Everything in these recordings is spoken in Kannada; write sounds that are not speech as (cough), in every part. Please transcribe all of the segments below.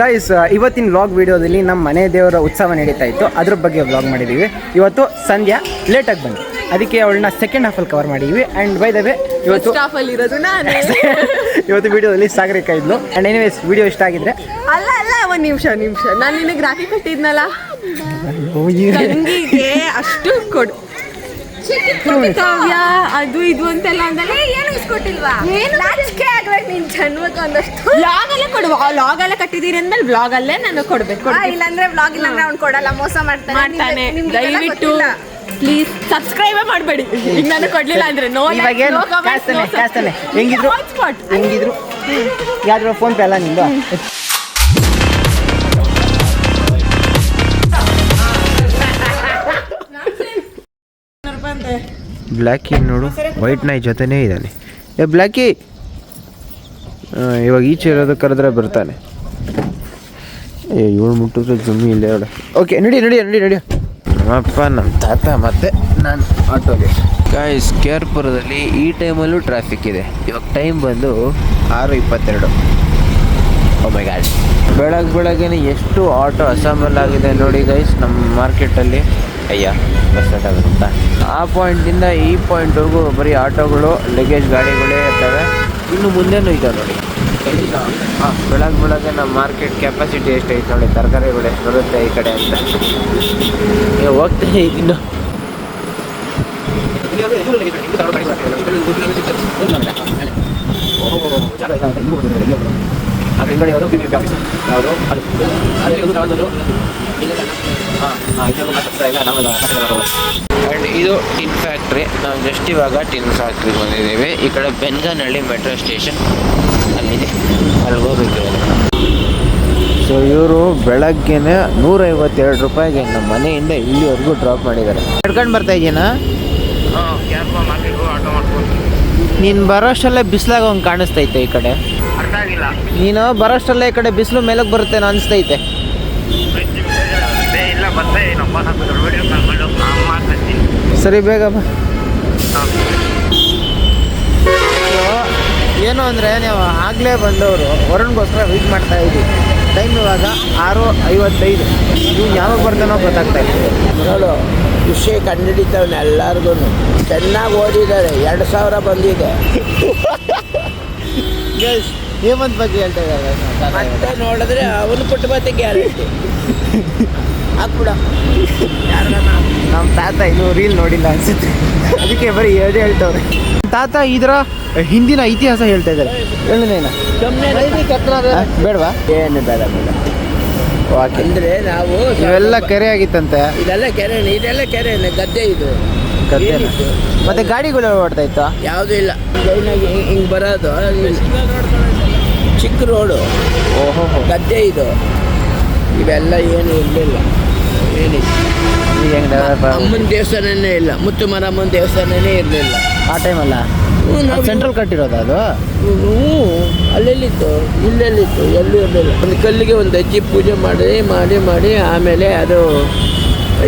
ಗೈಸ್ ಇವತ್ತಿನ ವ್ಲಾಗ್ ವಿಡಿಯೋದಲ್ಲಿ ನಮ್ಮ ಮನೆ ದೇವರ ಉತ್ಸವ ನಡೀತಾ ಇತ್ತು. ಅದ್ರ ಬಗ್ಗೆ ವ್ಲಾಗ್ ಮಾಡಿದ್ದೀವಿ ಇವತ್ತು ಸಂಧ್ಯಾ ಲೇಟಾಗಿ ಬಂದು ಅದಕ್ಕೆ ಅವಳನ್ನ ಸೆಕೆಂಡ್ ಹಾಫಲ್ಲಿ ಕವರ್ ಮಾಡಿದ್ವಿ. ಆ್ಯಂಡ್ ಬೈ ದ ವೇ ಇವತ್ತು ಇರೋದು ನಾನೇ. (laughs) ಇವತ್ತು ವಿಡಿಯೋದಲ್ಲಿ ಸಾಗರಿಕ ಇದ್ಲು. ಆ್ಯಂಡ್ ಎನಿವೇಸ್ ವಿಡಿಯೋ ಇಷ್ಟ ಆಗಿದ್ರೆ ಅಲ್ಲ ಅಲ್ಲ ಒಂದು ನಿಮಿಷ ನಿಮಿಷ. ನಾನು ನಿನಗೆ ರಾಖಿ ಕಟ್ಟಿದ್ನಲ್ಲ? ಅಷ್ಟು ಕೊಡು ಕಾವ್ಯ ಅದು ಇದು ಅಂತೆಲ್ಲ ಅಂದಲ್ಲ? ಏನು ಇಸ್ಕೊಟ್ಟಿಲ್ವಾ ನಾಚಿಕೆ ಆಗ್ಬೇಕು ನಿನ್ ಜನ್ಮಕ್ಕೆ ಒಂದಷ್ಟು. ಲಾಗ್ ಅಲ್ಲೇ ಕೊಡು ಲಾಗ್ ಅಲ್ಲೇ ಕಟ್ಟಿದೀರಿ ಅಂದ್ಮೇಲೆ ವ್ಲಾಗ್ ಅಲ್ಲೇ ನಾನು ಕೊಡ್ಬೇಕು ಇಲ್ಲಾಂದ್ರೆ ವ್ಲಾಗ್ ಇಲ್ಲಾಂದ್ರೆ ಅವ್ನು ಕೊಡಲ್ಲ ಮೋಸ ಮಾಡ್ತಾನೆ. ಮಾಡ್ತಾನೆ. ದಯವಿಟ್ಟು. ಪ್ಲೀಸ್ ಸಬ್ಸ್ಕ್ರೈಬೇ ಮಾಡಬೇಡಿ. ಈಗ ನಾನು ಕೊಡ್ಲಿಲ್ಲ ಅಂದ್ರೆ ನೋ ಇವಾಗ ಏನು? ಹೆಂಗಿದ್ರು? ಹೆಂಗಿದ್ರು? ಯಾರು ಫೋನ್ ಪೇ ಅಲ್ಲ ನಿಂದು? ಬ್ಲ್ಯಾಕಿ ನೋಡು ವೈಟ್ ನಾಯಿ ಜೊತೆನೇ ಇದ್ದಾನೆ. ಏ ಬ್ಲ್ಯಾಕಿ ಇವಾಗ ಈಚೆ ಇರೋದು ಕರೆದ್ರೆ ಬರ್ತಾನೆ. ಏ, ಇವಳು ಮುಟ್ಟಿದ್ರೆ ಜಮ್ಮಿ ಇಲ್ಲ ಅವಳೆ ಓಕೆ ನಡಿ ನಡಿ ನಡಿ ನಡಿ. ನಮ್ಮಪ್ಪ ನಮ್ಮ ತಾತ ಮತ್ತೆ ನಾನು ಆಟೋಗೆ. ಗಾಯ್ಸ್ ಕೇರ್ಪುರದಲ್ಲಿ ಈ ಟೈಮಲ್ಲೂ ಟ್ರಾಫಿಕ್ ಇದೆ. ಇವಾಗ ಟೈಮ್ ಬಂದು ಆರು ಇಪ್ಪತ್ತೆರಡು. ಒಮ್ಮೆ ಮೈ ಗಾಡ್ ಬೆಳಗ್ಗೆ ಬೆಳಗ್ಗೆನೆ ಎಷ್ಟು ಆಟೋ ಅಸೆಂಬಲ್ ಆಗಿದೆ ನೋಡಿ ಗೈಸ್ ನಮ್ಮ ಮಾರ್ಕೆಟಲ್ಲಿ ಅಯ್ಯ ಬಸ್ ಸ್ಟಾರ್ಟ್ ಆಗುತ್ತ? ಆ ಪಾಯಿಂಟಿಂದ ಈ ಪಾಯಿಂಟ್ವರೆಗೂ ಬರೀ ಆಟೋಗಳು ಲಗೇಜ್ ಗಾಡಿಗಳೇ ಇರ್ತವೆ. ಇನ್ನು ಮುಂದೆನೂ ಇದ್ದಾವೆ ನೋಡಿ. ಹಾಂ ಬೆಳಗ್ಗೆ ಬೆಳಗ್ಗೆ ನಮ್ಮ ಮಾರ್ಕೆಟ್ ಕೆಪಾಸಿಟಿ ಎಷ್ಟೈತೆ ನೋಡಿ, ತರಕಾರಿಗಳು ಎಷ್ಟು ಬರುತ್ತೆ ಈ ಕಡೆ ಅಂತ. ನೀವು ಹೋಗ್ತೀನಿ ಇನ್ನು ಆ್ಯಂಡ್ ಇದು ಟಿನ್ ಫ್ಯಾಕ್ಟ್ರಿ. ನಾವು ಜಸ್ಟ್ ಇವಾಗ ಟಿನ್ ಫ್ಯಾಕ್ಟ್ರಿಗೆ ಬಂದಿದ್ದೀವಿ. ಈ ಕಡೆ ಬೆನ್ಗನಹಳ್ಳಿ ಮೆಟ್ರೋ ಸ್ಟೇಷನ್ ಅಲ್ಲಿದೆ. ಅಲ್ಲಿಗೆ ಹೋಗ್ಬೇಕು ಇವಾಗ. ಸೊ ಇವರು ಬೆಳಗ್ಗೆನೆ ನೂರೈವತ್ತೆರಡು ರೂಪಾಯಿಗೆ ನಮ್ಮ ಮನೆಯಿಂದ ಇಲ್ಲಿವರೆಗೂ ಡ್ರಾಪ್ ಮಾಡಿದ್ದಾರೆ. ನಡ್ಕೊಂಡು ಬರ್ತಾ ಇದ್ದೀನಾ ನೀನು ಬರೋಷ್ಟಲ್ಲೇ ಬಿಸಿಲಾಗ ಒಂದು ಕಾಣಿಸ್ತೈತೆ ಈ ಕಡೆ. ನೀನು ಬರೋಷ್ಟಲ್ಲೇ ಈ ಕಡೆ ಬಿಸಿಲು ಮೇಲಕ್ಕೆ ಬರುತ್ತೆ ಅನಿಸ್ತೈತೆ ಸರಿ ಬೇಗ ಬಾ. ಏನು ಅಂದರೆ ನೀವು ಆಗಲೇ ಬಂದವರು ವರುಣ್ಗೋಸ್ಕರ ವೀಟ್ ಮಾಡ್ತಾ ಇದ್ದೀವಿ. ಟೈಮ್ ಇವಾಗ ಆರು ಐವತ್ತೈದು. ನೀವು ಯಾವಾಗ ಬರ್ತಾನೋ ಗೊತ್ತಾಗ್ತಾ ಇದ್ದೀವಿ ನೋಡು ವಿಷಯ ಕಂಡುಹಿಡಿತವನೆ ಎಲ್ಲರಿಗೂ ಚೆನ್ನಾಗಿ ಓದಿದ್ದಾರೆ ಎರಡು ಸಾವಿರ ಬಂದಿದೆ. ಹೇಮಂತ್ ಬಗ್ಗೆ ಹೇಳ್ತಾ ಇದ್ದಾರೆ. ಮತ್ತೆ ನೋಡಿದ್ರೆ ಅವನು ಪುಟ್ಟ ಮತ್ತೆ ಗ್ಯಾರಂಟಿ ಹಾಕ್ಬಿಡ. ನಮ್ಮ ತಾತ ಇದು ರೀಲ್ ನೋಡಿಲ್ಲ ಅನ್ಸುತ್ತೆ. ಅದಕ್ಕೆ ಬರೀ ಹೇಳಿ ಹೇಳ್ತವ್ರೆ. ತಾತ ಇದರ ಹಿಂದಿನ ಇತಿಹಾಸ ಹೇಳ್ತಾ ಇದ್ದಾರೆ. ಹೇಳನೇನ ಬೇಡವಾ? ಏನು ಬೇಡ ಬೇಡ. ಅಂದ್ರೆ ನಾವು ಇವೆಲ್ಲ ಕೆರೆ ಆಗಿತ್ತಂತೆ. ಇದೆಲ್ಲ ಕೆರೆ ಇದೆಲ್ಲ ಕೆರೆ ಗದ್ದೆ ಇದು. ಗದ್ದೆ? ಮತ್ತೆ ಗಾಡಿಗಳು ಓಡ್ತಾ ಇತ್ತು? ಯಾವುದೂ ಇಲ್ಲ. ಲೈನಾಗಿ ಹಿಂಗೆ ಬರೋದು ಚಿಕ್ಕ ರೋಡು. ಓಹೋ ಗದ್ದೆ ಇದು. ಇವೆಲ್ಲ ಏನು ಇರಲಿಲ್ಲ. ಈಗ ಹೆಂಗ್ ಅಮ್ಮನ ದೇವಸ್ಥಾನನೇ ಇಲ್ಲ ಮುತ್ತು ಮಾರಮ್ಮನ ದೇವಸ್ಥಾನನೇ ಇರಲಿಲ್ಲ. ಆ ಟೈಮಲ್ಲ ಸೆಂಟ್ರಲ್ ಕಟ್ಟಿರೋದು ಅದು ಹ್ಞೂ ಅಲ್ಲೆಲ್ಲಿತ್ತು? ಇಲ್ಲೆಲ್ಲಿತ್ತು ಎಲ್ಲೂ ಇರಲಿಲ್ಲ. ಒಂದು ಕಲ್ಲಿಗೆ ಒಂದು ಅಜ್ಜಿ ಪೂಜೆ ಮಾಡಿ ಮಾಡಿ ಮಾಡಿ ಆಮೇಲೆ ಅದು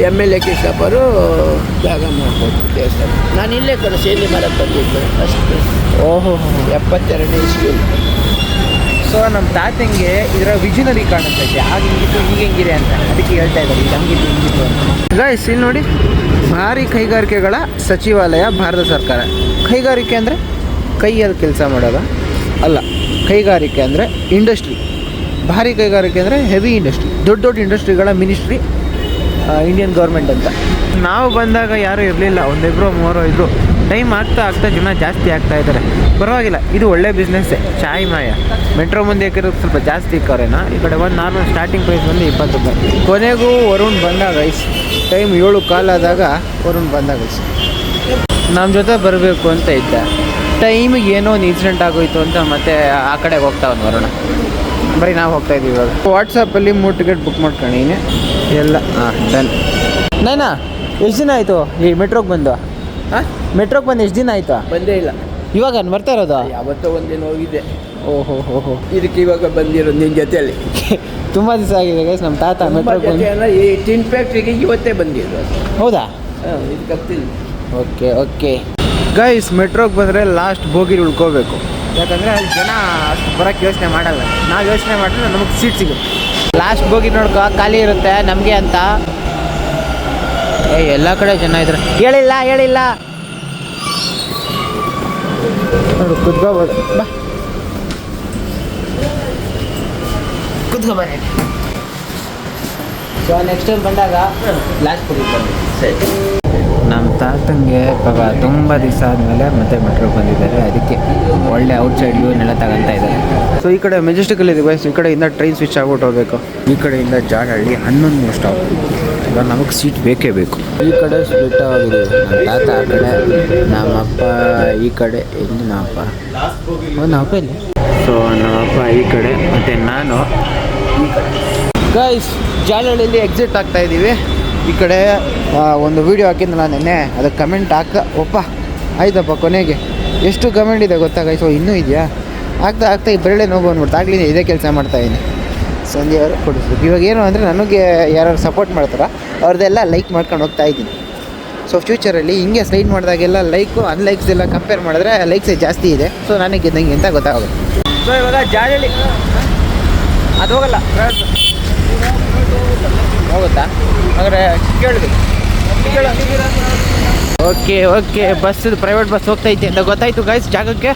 ಎಂ ಎಲ್ ಎ ಕೃಷ್ಣಪ್ಪರು ಜಾಗ ಮಾಡ್ಬೋದು ದೇವಸ್ಥಾನ. ನಾನು ಇಲ್ಲೇ ಕಡೆ ಸೇಲಿ ಮಾಡಕ್ಕೆ ಬಂದಿದ್ದೆ ಅಷ್ಟು. ಓಹೋ. ಎಪ್ಪತ್ತೆರಡನೇ ಇಸ್ವಿ ಸೊ ನಮ್ಮ ತಾತಂಗೆ ಇದರ ವಿಜಿನರಿ ಕಾಣುತ್ತೆ ಆಗ ಹಿಂಗಿತ್ತು, ಹೀಗೆ ಹೆಂಗಿದೆ ಅಂತ. ಅದಕ್ಕೆ ಹೇಳ್ತಾ ಇದ್ದಾರೆ. ಹಂಗಿತ್ತು, ಹಿಂಗಿತ್ತು ಅಂತ. ಗೈಸ್ ಇಲ್ಲಿ ನೋಡಿ, ಭಾರಿ ಕೈಗಾರಿಕೆಗಳ ಸಚಿವಾಲಯ, ಭಾರತ ಸರ್ಕಾರ. ಕೈಗಾರಿಕೆ ಅಂದರೆ ಕೈಯಲ್ಲಿ ಕೆಲಸ ಮಾಡೋದ? ಅಲ್ಲ, ಕೈಗಾರಿಕೆ ಅಂದರೆ ಇಂಡಸ್ಟ್ರಿ ಭಾರಿ ಕೈಗಾರಿಕೆ ಅಂದರೆ ಹೆವಿ ಇಂಡಸ್ಟ್ರಿ ದೊಡ್ಡ ದೊಡ್ಡ ಇಂಡಸ್ಟ್ರಿಗಳ ಮಿನಿಸ್ಟ್ರಿ ಇಂಡಿಯನ್ ಗೌರ್ಮೆಂಟ್ ಅಂತ. ನಾವು ಬಂದಾಗ ಯಾರೂ ಇರಲಿಲ್ಲ. ಒಂದಿಬ್ಬರು ಮೂವರು ಇದ್ದರು ಟೈಮ್ ಆಗ್ತಾ ಆಗ್ತಾ ಜನ ಜಾಸ್ತಿ ಆಗ್ತಾ ಇದ್ದಾರೆ. ಪರವಾಗಿಲ್ಲ, ಇದು ಒಳ್ಳೆ ಬಿಸ್ನೆಸ್ಸೇ ಚಾಯ್ ಮಾಯ. ಮೆಟ್ರೋ ಮುಂದೆ ಹಾಕಿರೋದು ಸ್ವಲ್ಪ ಜಾಸ್ತಿ ಇಕ್ಕವ್ರೇನಾ ಈ ಕಡೆ ಒಂದು ನಾರ್ಮಲ್ ಸ್ಟಾರ್ಟಿಂಗ್ ಪ್ರೈಸ್ ಬಂದು ಇಪ್ಪತ್ತು ರೂಪಾಯಿ. ಕೊನೆಗೂ ವರುಣ್ ಬಂದಾಗ ಐಸ್. ಟೈಮ್ ಏಳು ಕಾಲಾದಾಗ ವರುಣ್ ಬಂದಾಗ ಐಸ್. ನಮ್ಮ ಜೊತೆ ಬರಬೇಕು ಅಂತ ಇದ್ದ. ಟೈಮಿಗೆ ಏನೋ ಒಂದು ಇನ್ಸಿಡೆಂಟ್ ಆಗೋಯ್ತು ಅಂತ ಮತ್ತೆ ಆ ಕಡೆಗೆ ಹೋಗ್ತಾ ಒಂದು ವರುಣ. ಬರೀ ನಾವು ಹೋಗ್ತಾ ಇದ್ದೀವಿ ಇವಾಗ. ವಾಟ್ಸಪ್ಪಲ್ಲಿ ಮೂರು ಟಿಕೆಟ್ ಬುಕ್ ಮಾಡ್ಕೊಂಡಿನಿ ಎಲ್ಲ ಹಾಂ ಡನ್ ನೈನಾ, ಎಷ್ಟು ದಿನ ಆಯಿತು ಈ ಮೆಟ್ರೋಗೆ ಬಂದು? ಮೆಟ್ರೋಗೆ ಬಂದು ಎಷ್ಟು ದಿನ ಆಯ್ತಾ? ಬಂದೇ ಇಲ್ಲ. ಇವಾಗ ಬರ್ತಾ ಇರೋದು? ಯಾವತ್ತೋ ಒಂದಿನ ಹೋಗಿದ್ದೆ ಓಹೋ ಹೋ ಇದಕ್ಕೆ ಇವಾಗ ಬಂದಿರೋದು ನಿನ್ನ ಜೊತೆಯಲ್ಲಿ. ತುಂಬ ದಿವಸ ಆಗಿದೆ ಗೈಸ್ ನಮ್ಮ ತಾತ ಮೆಟ್ರೋ ಮೆಟ್ರೋಗೆ ಬಂದು ಅಲ್ಲ ಈ ಟಿನ್ ಫ್ಯಾಕ್ಟ್ರಿಗೆ ಇವತ್ತೇ ಬಂದಿರೋದು. ಹೌದಾ? ಹಾಂ ಇದು ಓಕೆ ಓಕೆ. ಗೈಸ್ ಮೆಟ್ರೋಗೆ ಬಂದರೆ ಲಾಸ್ಟ್ ಬೋಗಿಲಿ ಉಳ್ಕೋಬೇಕು. ಯಾಕಂದರೆ ಅಲ್ಲಿ ಜನ ಅಷ್ಟು ಬರೋಕ್ಕೆ ಯೋಚನೆ ಮಾಡಲ್ಲ. ನಾವು ಯೋಚನೆ ಮಾಡಿದ್ರೆ ನಮಗೆ ಸೀಟ್ ಸಿಗುತ್ತೆ. ಲಾಸ್ಟ್ ಬೋಗಿ ನೋಡ್ಕೋ ಖಾಲಿ ಇರುತ್ತೆ ನಮಗೆ ಅಂತ. ಏ, ಎಲ್ಲ ಕಡೆ ಜನ ಹೇಳಿಲ್ಲ ಹೇಳಿಲ್ಲ. ನೋಡು, ಕುತ್ಕೋಬೋದು. ಬಾ. ಕುತ್ಕೋಬಾರ ಸೊ ನೆಕ್ಸ್ಟ್ ಟೈಮ್ ಬಂದಾಗ ಲಾಸ್ಟ್ ಸರಿ. ನಮ್ಮ ತಾತಂಗೆ ಪಾಪ ತುಂಬ ದಿವಸ ಆದಮೇಲೆ ಮತ್ತೆ ಮೆಟ್ರೋಗೆ ಬಂದಿದ್ದಾರೆ. ಅದಕ್ಕೆ ಒಳ್ಳೆ ಔಟ್ಸೈಡ್ ವ್ಯೂನೆಲ್ಲ ತಗೊಂತ ಇದ್ದಾರೆ. ಸೊ ಈ ಕಡೆ ಮೆಜೆಸ್ಟಿಕಲ್ ಇದೆ ಬಸ್ ಈ ಕಡೆಯಿಂದ ಟ್ರೈನ್ ಸ್ವಿಚ್ ಆಗ್ಬಿಟ್ಟು ಹೋಗ್ಬೇಕು. ಈ ಕಡೆಯಿಂದ ಜಾಡಹಳ್ಳಿ ಹನ್ನೊಂದು ಸ್ಟಾಪ್ ಇವಾಗ ನಮಗೆ ಸೀಟ್ ಬೇಕೇ ಬೇಕು. ಈ ಕಡೆ ಸ್ಪ್ಲಿಟ್ ಆಗಿದೆ. ನಮ್ಮ ತಾತ ಆ ಕಡೆ ನಮ್ಮಪ್ಪ ಈ ಕಡೆ ಇಲ್ಲಿ ನಮ್ಮಪ್ಪ ಒಂದು ಅಪ್ಪ ಇಲ್ಲಿ ಸೊ ನಮ್ಮಪ್ಪ ಈ ಕಡೆ ಮತ್ತು ನಾನು. ಗೈಸ್ ಜಾಲಹಳ್ಳಿಯಲ್ಲಿ ಎಕ್ಸಿಟ್ ಆಗ್ತಾ ಇದ್ದೀವಿ ಈ ಕಡೆ ಒಂದು ವೀಡಿಯೋ ಹಾಕಿದ್ದು ನಾನು ನೆನ್ನೆ. ಅದಕ್ಕೆ ಕಮೆಂಟ್ ಹಾಕ ಒಪ್ಪ. ಆಯ್ತಪ್ಪ ಕೊನೆಗೆ. ಎಷ್ಟು ಕಮೆಂಟ್ ಇದೆ ಗೊತ್ತಾ ಗೈಸ್ ಓ ಇನ್ನೂ ಇದೆಯಾ? ಆಗ್ತಾ ಆಗ್ತಾ ಈ ಬೆರಳೆ ನೋವು ಬಂದ್ಬಿಡ್ತು ಆಗಲಿ ಇದೇ ಕೆಲಸ ಮಾಡ್ತಾಯಿದ್ದೀನಿ ಸಂಜೆ ಅವರು ಕೊಡಿಸ್ಬೇಕು ಇವಾಗ ಏನು ಅಂದರೆ ನನಗೆ ಯಾರು ಸಪೋರ್ಟ್ ಮಾಡ್ತಾರೋ ಅವ್ರದ್ದೆಲ್ಲ ಲೈಕ್ ಮಾಡ್ಕೊಂಡು ಹೋಗ್ತಾ ಇದ್ದೀನಿ. ಸೊ ಫ್ಯೂಚರಲ್ಲಿ ಹಿಂಗೆ ಸ್ಲೈಡ್ ಮಾಡಿದಾಗೆಲ್ಲ ಲೈಕು ಅನ್ಲೈಕ್ಸ್ ಎಲ್ಲ ಕಂಪೇರ್ ಮಾಡಿದ್ರೆ ಲೈಕ್ಸ್ ಜಾಸ್ತಿ ಇದೆ. ಸೊ ನನಗೆ ಗೆದ್ದಂಗೆ ಅಂತ ಗೊತ್ತಾಗುತ್ತೆ ಸೊ ಇವಾಗ ಜಾಲಿ ಅದು ಹೋಗಲ್ಲ. ಹೋಗುತ್ತಾ? ಹಾಗಾದ್ರೆ ಕೇಳಿದ್ವಿ. Okay okay bus private bus ಹೋಗ್ತೈತೆ ಅಂತ ಗೊತ್ತಾಯ್ತು ಗಾಯ್ಸ್ ಜಾಗಕ್ಕೆ?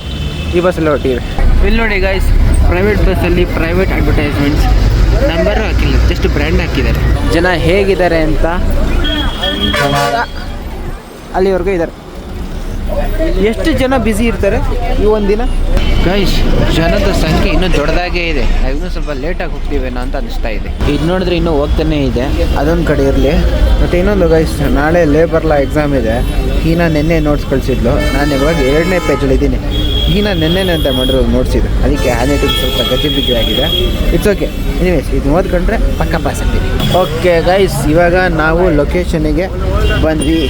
ಈ ಬಸ್ಸಲ್ಲಿ ಹೊಟ್ಟಿವಿ ಇಲ್ಲಿ ನೋಡಿ ಗೈಸ್ ಪ್ರೈವೇಟ್ ಬಸ್ಸಲ್ಲಿ ಪ್ರೈವೇಟ್ ಅಡ್ವರ್ಟೈಸ್ಮೆಂಟ್ಸ್ ನಂಬರ್ ಹಾಕಿಲ್ಲ ಜಸ್ಟ್ ಬ್ರ್ಯಾಂಡ್ ಹಾಕಿದ್ದಾರೆ. ಜನ ಹೇಗಿದ್ದಾರೆ ಅಂತ ಅಲ್ಲಿವರೆಗೂ ಇದ್ದಾರೆ. ಎಷ್ಟು ಜನ ಬ್ಯುಸಿ ಇರ್ತಾರೆ ಈ ಒಂದಿನ ದಿನ? ಗೈಸ್ ಜನದ ಸಂಖ್ಯೆ ಇನ್ನೂ ದೊಡ್ಡದಾಗೇ ಇದೆ. ಇನ್ನೂ ಸ್ವಲ್ಪ ಲೇಟಾಗಿ ಹೋಗ್ತೀವೇನೋ ಅಂತ ಅನಿಸ್ತಾ ಇದೆ. ಇದು ನೋಡಿದ್ರೆ ಇನ್ನೂ ಹೋಗ್ತಾನೆ ಇದೆ. ಅದೊಂದು ಕಡೆ ಇರಲಿ. ಮತ್ತು ಇನ್ನೊಂದು ಗೈಸ್ ನಾಳೆ ಲೇಬರ್ ಲಾ ಎಕ್ಸಾಮ್ ಇದೆ. ಹೀನಾ ನಿನ್ನೆ ನೋಟ್ಸ್ ಕಳಿಸಿದ್ಲು. ನಾನು ಇವಾಗ ಎರಡನೇ ಪೇಜಲ್ಲಿ ಇದ್ದೀನಿ. ಹೀನಾ ನೆನ್ನೆನೆ ಅಂತ ಮಾಡಿರೋದು ನೋಟ್ಸಿದ್ದು ಅದಕ್ಕೆ ಹ್ಯಾಂಡ್ ಸ್ವಲ್ಪ ಗಜಿಬಿಜಿ ಆಗಿದೆ. ಇಟ್ಸ್ ಓಕೆ ಎನಿವೇಸ್ ಇದು ಓದ್ಕೊಂಡ್ರೆ ಪಕ್ಕ ಪಾಸ್ ಆಗ್ತೀವಿ ಓಕೆ ಗೈಸ್ ಇವಾಗ ನಾವು ಲೊಕೇಶನಿಗೆ ಬಂದ್ವಿ.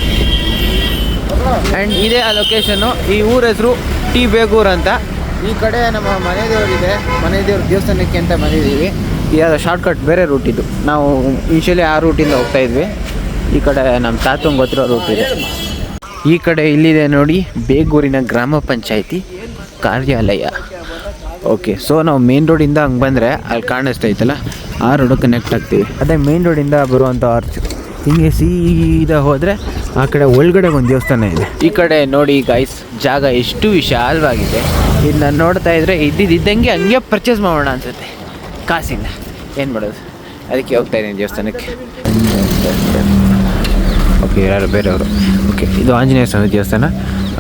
ಆ್ಯಂಡ್ ಇದೇ ಆ ಲೊಕೇಶನ್ನು ಈ ಊರ ಹೆಸರು ಟಿ ಬೇಗೂರ್ ಅಂತ. ಈ ಕಡೆ ನಮ್ಮ ಮನೆ ದೇವರಿದೆ ಮನೆ ದೇವ್ರ ದೇವಸ್ಥಾನಕ್ಕೆ ಅಂತ ಬಂದಿದ್ದೀವಿ. ಇದಾದ ಶಾರ್ಟ್ಕಟ್ ಬೇರೆ ರೂಟ್ ಇದು. ನಾವು ಇನ್ಶಿಯಲಿ ಆ ರೂಟಿಂದ ಹೋಗ್ತಾ ಇದ್ವಿ. ಈ ಕಡೆ ನಮ್ಮ ತಾತಂಗೆ ಗೊತ್ತಿರೋ ರೂಟ್ ಇದೆ. ಈ ಕಡೆ ಇಲ್ಲಿದೆ ನೋಡಿ ಬೇಗೂರಿನ ಗ್ರಾಮ ಪಂಚಾಯಿತಿ. ಕಾರ್ಯಾಲಯ. ಓಕೆ ಸೊ ನಾವು ಮೇನ್ ರೋಡಿಂದ ಹಂಗೆ ಬಂದರೆ ಅಲ್ಲಿ ಕಾಣಿಸ್ತೈತಲ್ಲ ಆ ರೋಡ್ ಕನೆಕ್ಟ್ ಆಗ್ತೀವಿ. ಅದೇ ಮೇನ್ ರೋಡಿಂದ ಬರುವಂಥ ಆರ್ಚ್ ಹಿಂಗೆ ಸೀದಾ ಹೋದರೆ ಆ ಕಡೆ ಒಳಗಡೆ ಒಂದು ದೇವಸ್ಥಾನ ಇದೆ. ಈ ಕಡೆ ನೋಡಿ ಗೈಸ್ ಜಾಗ ಎಷ್ಟು ವಿಶಾಲವಾಗಿದೆ. ಇದನ್ನ ನೋಡ್ತಾ ಇದ್ರೆ ಇದ್ದಿದ್ದಂಗೆ ಹಂಗೆ ಪರ್ಚೇಸ್ ಮಾಡೋಣ ಅನ್ಸುತ್ತೆ. ಕಾಸಿಂದ. ಏನು ಮಾಡೋದು? ಅದಕ್ಕೆ ಹೋಗ್ತಾ ಇದ್ದೀನಿ ದೇವಸ್ಥಾನಕ್ಕೆ. ಓಕೆ ಯಾರು ಬೇರೆಯವರು? ಓಕೆ ಇದು ಆಂಜನೇಯ ಸ್ವಾಮಿ ದೇವಸ್ಥಾನ.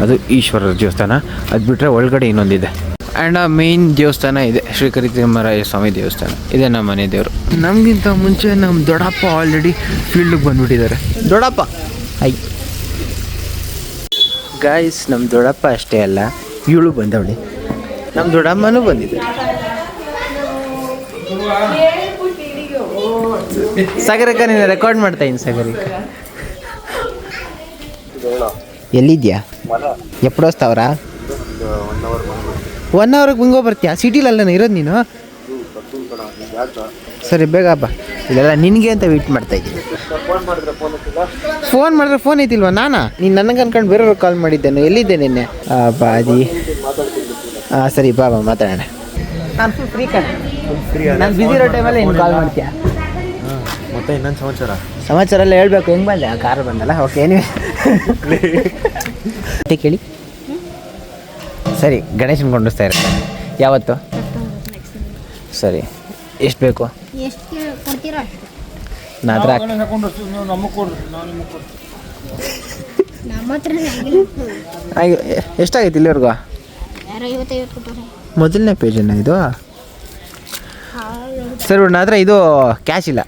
ಅದು ಈಶ್ವರರ ದೇವಸ್ಥಾನ. ಅದು ಬಿಟ್ಟರೆ ಒಳಗಡೆ ಇನ್ನೊಂದಿದೆ. ಆ್ಯಂಡ್ ಆ ಮೇನ್ ದೇವಸ್ಥಾನ ಇದೆ ಶ್ರೀಕರಿ ತಿಮ್ಮರಾಯ ಸ್ವಾಮಿ ದೇವಸ್ಥಾನ. ಇದೆ ನಮ್ಮ ಮನೆ ದೇವರು ನಮಗಿಂತ ಮುಂಚೆ ನಮ್ಮ ದೊಡ್ಡಪ್ಪ ಆಲ್ರೆಡಿ ಫೀಲ್ಡಿಗೆ ಬಂದುಬಿಟ್ಟಿದ್ದಾರೆ. ದೊಡ್ಡಪ್ಪ! ಐ ಗಾಯ್ಸ್ ನಮ್ಮ ದೊಡ್ಡಪ್ಪ ಅಷ್ಟೇ ಅಲ್ಲ ಇವಳು ಬಂದವಳಿ. ನಮ್ಮ ದೊಡ್ಡಮ್ಮನೂ ಬಂದಿದೆ ಸಾಗರಕ್ಕ ನೀನು ರೆಕಾರ್ಡ್ ಮಾಡ್ತಾ ಇದ್ದೀನಿ ಸಾಗರಿಕ ಎಲ್ಲಿದ್ಯಾ? ಎಪ್ಪಡೋಸ್ತಾವ್ರ ಒನ್ ಅವರ್ಗೆ ಹಿಂಗೋ ಬರ್ತೀಯಾ ಸಿಟಿಲಲ್ಲೇ ಇರೋದು ನೀನು? ಸರಿ ಬೇಗ ಬಾ. ಇಲ್ಲೆಲ್ಲ ನಿನಗೆ ಅಂತ ವೇಟ್ ಮಾಡ್ತಾ ಇದ್ದೀನಿ. ಫೋನ್ ಮಾಡಿದ್ರೆ ಫೋನ್ ಐತಿಲ್ವಾ? ನಾನಾ? ನೀನು ನನಗೆ ಅನ್ಕೊಂಡು ಬೇರೆಯವ್ರಿಗೆ ಕಾಲ್ ಮಾಡಿದ್ದೇನೆ? ಎಲ್ಲಿದ್ದೆ ನಿನ್ನೆ? ಬಾಜಿ ಹಾಂ ಸರಿ ಬಾ ಬಾ ಮಾತಾಡೋಣ. ನಾನು ಫ್ರೀ ಕಣ. ನಾನು ಬಿಸಿ ಇರೋ ಟೈಮಲ್ಲಿ ಕಾಲ್ ಮಾಡ್ತೀಯಾ? ಮತ್ತೆ ಇನ್ನೊಂದು ಸಮಾಚಾರ? ಸಮಾಚಾರ ಎಲ್ಲ ಹೇಳ್ಬೇಕು. ಹೆಂಗೆ ಬಂದೆ? ಆ ಕಾರ್ ಬಂದಲ್ಲ? ಓಕೆ ಏನಿವೆ ಮತ್ತೆ ಕೇಳಿ. ಸರಿ ಗಣೇಶನ್ ಕೊಂಡಿಸ್ತಾ ಇರ ಯಾವತ್ತು? ಸರಿ. ಎಷ್ಟು ಬೇಕು? ಎಷ್ಟು ಕೊಡ್ತೀರಾ ಅಷ್ಟು. ನಾ ಹತ್ರ. ಎಷ್ಟಾಗೈತೆ ಇಲ್ಲಿವರೆಗೂ? ಮೊದಲನೇ ಪೇಜನ್ನ ಇದು? ಸರಿ ನನ್ನ ಹತ್ರ ಇದು ಕ್ಯಾಶ್ ಇಲ್ಲ.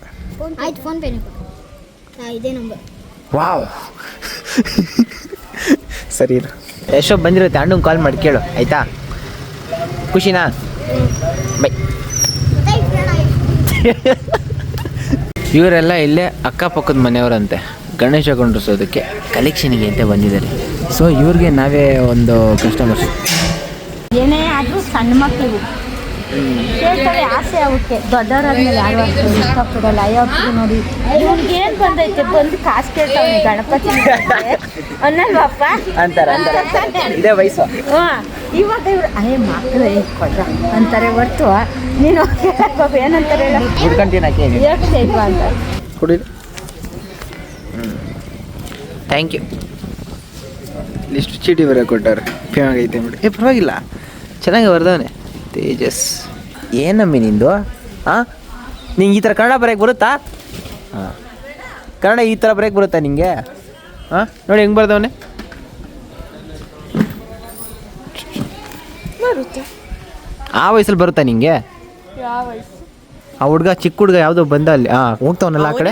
ಇದೇ ನಂಬರ್ ವಾವ್. ಸರಿ ಎಷ್ಟೋ ಬಂದಿರುತ್ತೆ ಅಣ್ಣಂಗೆ ಕಾಲ್ ಮಾಡಿ ಕೇಳು ಆಯ್ತಾ? ಖುಷಿನಾ? ಬೈ ಇವರೆಲ್ಲ ಇಲ್ಲೇ ಅಕ್ಕಪಕ್ಕದ ಮನೆಯವರಂತೆ. ಗಣೇಶ ಕೊಂಡಿಸೋದಕ್ಕೆ ಕಲೆಕ್ಷನ್ಗೆ ಅಂತ ಬಂದಿದ್ದಾರೆ. ಸೊ ಇವ್ರಿಗೆ ನಾವೇ ಒಂದು ಕಸ್ಟಮರ್ಸ್ ಏನೇ ಆದರೂ ಸಣ್ಣ ಮಕ್ಕಳಿಗೂ ಕೇಳ್ತಾರೆ ಆಸೆ ಅವಕ್ಕೆ ದೊಡ್ಡವರಾದ್ಮೇಲೆ ಯಾರು ಅಷ್ಟು ಇಷ್ಟಪಡಲ್ಲ. ಯಾವತ್ತಿಗೂ ನೋಡಿ. ಇವ್ನಿಗೆ ಏನು ಬಂದೈತೆ? ಬಂದು ಕಾಸು ಕೇಳ್ತಾವೆ ಗಣಪತಿ ಅನ್ನಲ್ವಪ್ಪ ಅಂತಾರೆ ಅಂತಾರೆ ಇದೇ ವಯಸ್ಸು. ಹಾಂ ಇವಾಗ ಇವ್ರು ಅಯ್ಯ ಮಕ್ಕಳು ಕೊಡ್ರ. ಅಂತಾರೆ ಹೊರ್ತು ನೀನು ಕೇಳಕ್ ಹೋಗು. ಏನಂತಾರೆ ಹೇಳ್ತಾ ಇಲ್ವಾ ಅಂತ. ಕುಡಿ. ಥ್ಯಾಂಕ್ ಯು ಇಷ್ಟು ಚೀಟಿ ಬರೋ ಕೊಟ್ಟವ್ರೆ ಆಗೈತೆ ಬಿಡಿ ಏ ಪರವಾಗಿಲ್ಲ. ಚೆನ್ನಾಗಿ ಬರ್ದವನೆ. ತೇಜಸ್. ಏನಮ್ಮಿ ನಿಂದು? ಹಾಂ ನಿಂಗೆ ಈ ಥರ ಕನ್ನಡ ಬ್ರೇಕ್ ಬರುತ್ತಾ? ಹಾಂ ಕನ್ನಡ ಈ ಥರ ಬ್ರೇಕ್ ಬರುತ್ತಾ ನಿಂಗೆ? ಹಾಂ ನೋಡಿ ಹೆಂಗೆ ಬರ್ದವನೆ ಆ ವಯಸ್ಸಲ್ಲಿ ಬರುತ್ತಾ ನಿಂಗೆ? ಆ ಹುಡುಗ ಚಿಕ್ಕ ಹುಡುಗ ಯಾವುದೋ ಬಂದ ಅಲ್ಲಿ ಹಾಂ ಹೋಗ್ತಾವನಲ್ಲ ಆ ಕಡೆ?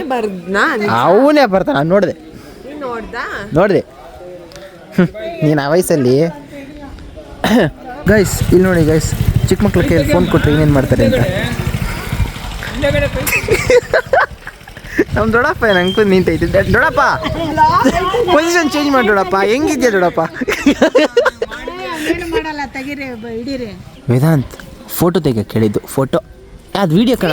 ಅವನೇ ಬರ್ತಾನೆ ನಾನು ನೋಡ್ದಾ. ನೋಡಿದೆ? ನೀನು ಆ ವಯಸ್ಸಲ್ಲಿ (coughs) ಗೈಸ್ ಇಲ್ಲಿ ನೋಡಿ ಗೈಸ್ ಚಿಕ್ಕ ಮಕ್ಳು ಕೈಯಲ್ಲಿ ಫೋನ್ ಕೊಟ್ಟರೆ ಏನೇನು ಮಾಡ್ತಾರೆ ಅಂತ. ನಮ್ಮ ದೊಡ್ಡಪ್ಪ ನಂಗೂ ನಿಂತೈತಿ? ದೊಡಪ್ಪ ಪೊಸಿಷನ್ ಚೇಂಜ್ ಮಾಡಿ ದೊಡ್ಡಪ್ಪ. ಹೆಂಗಿದ್ಯಾ ದೊಡಪ್ಪ ವೇದಾಂತ್ ಫೋಟೋ ತೆಗೆ ಕೇಳಿದ್ದು ಫೋಟೋ ಅದು ವಿಡಿಯೋ ಕಣ?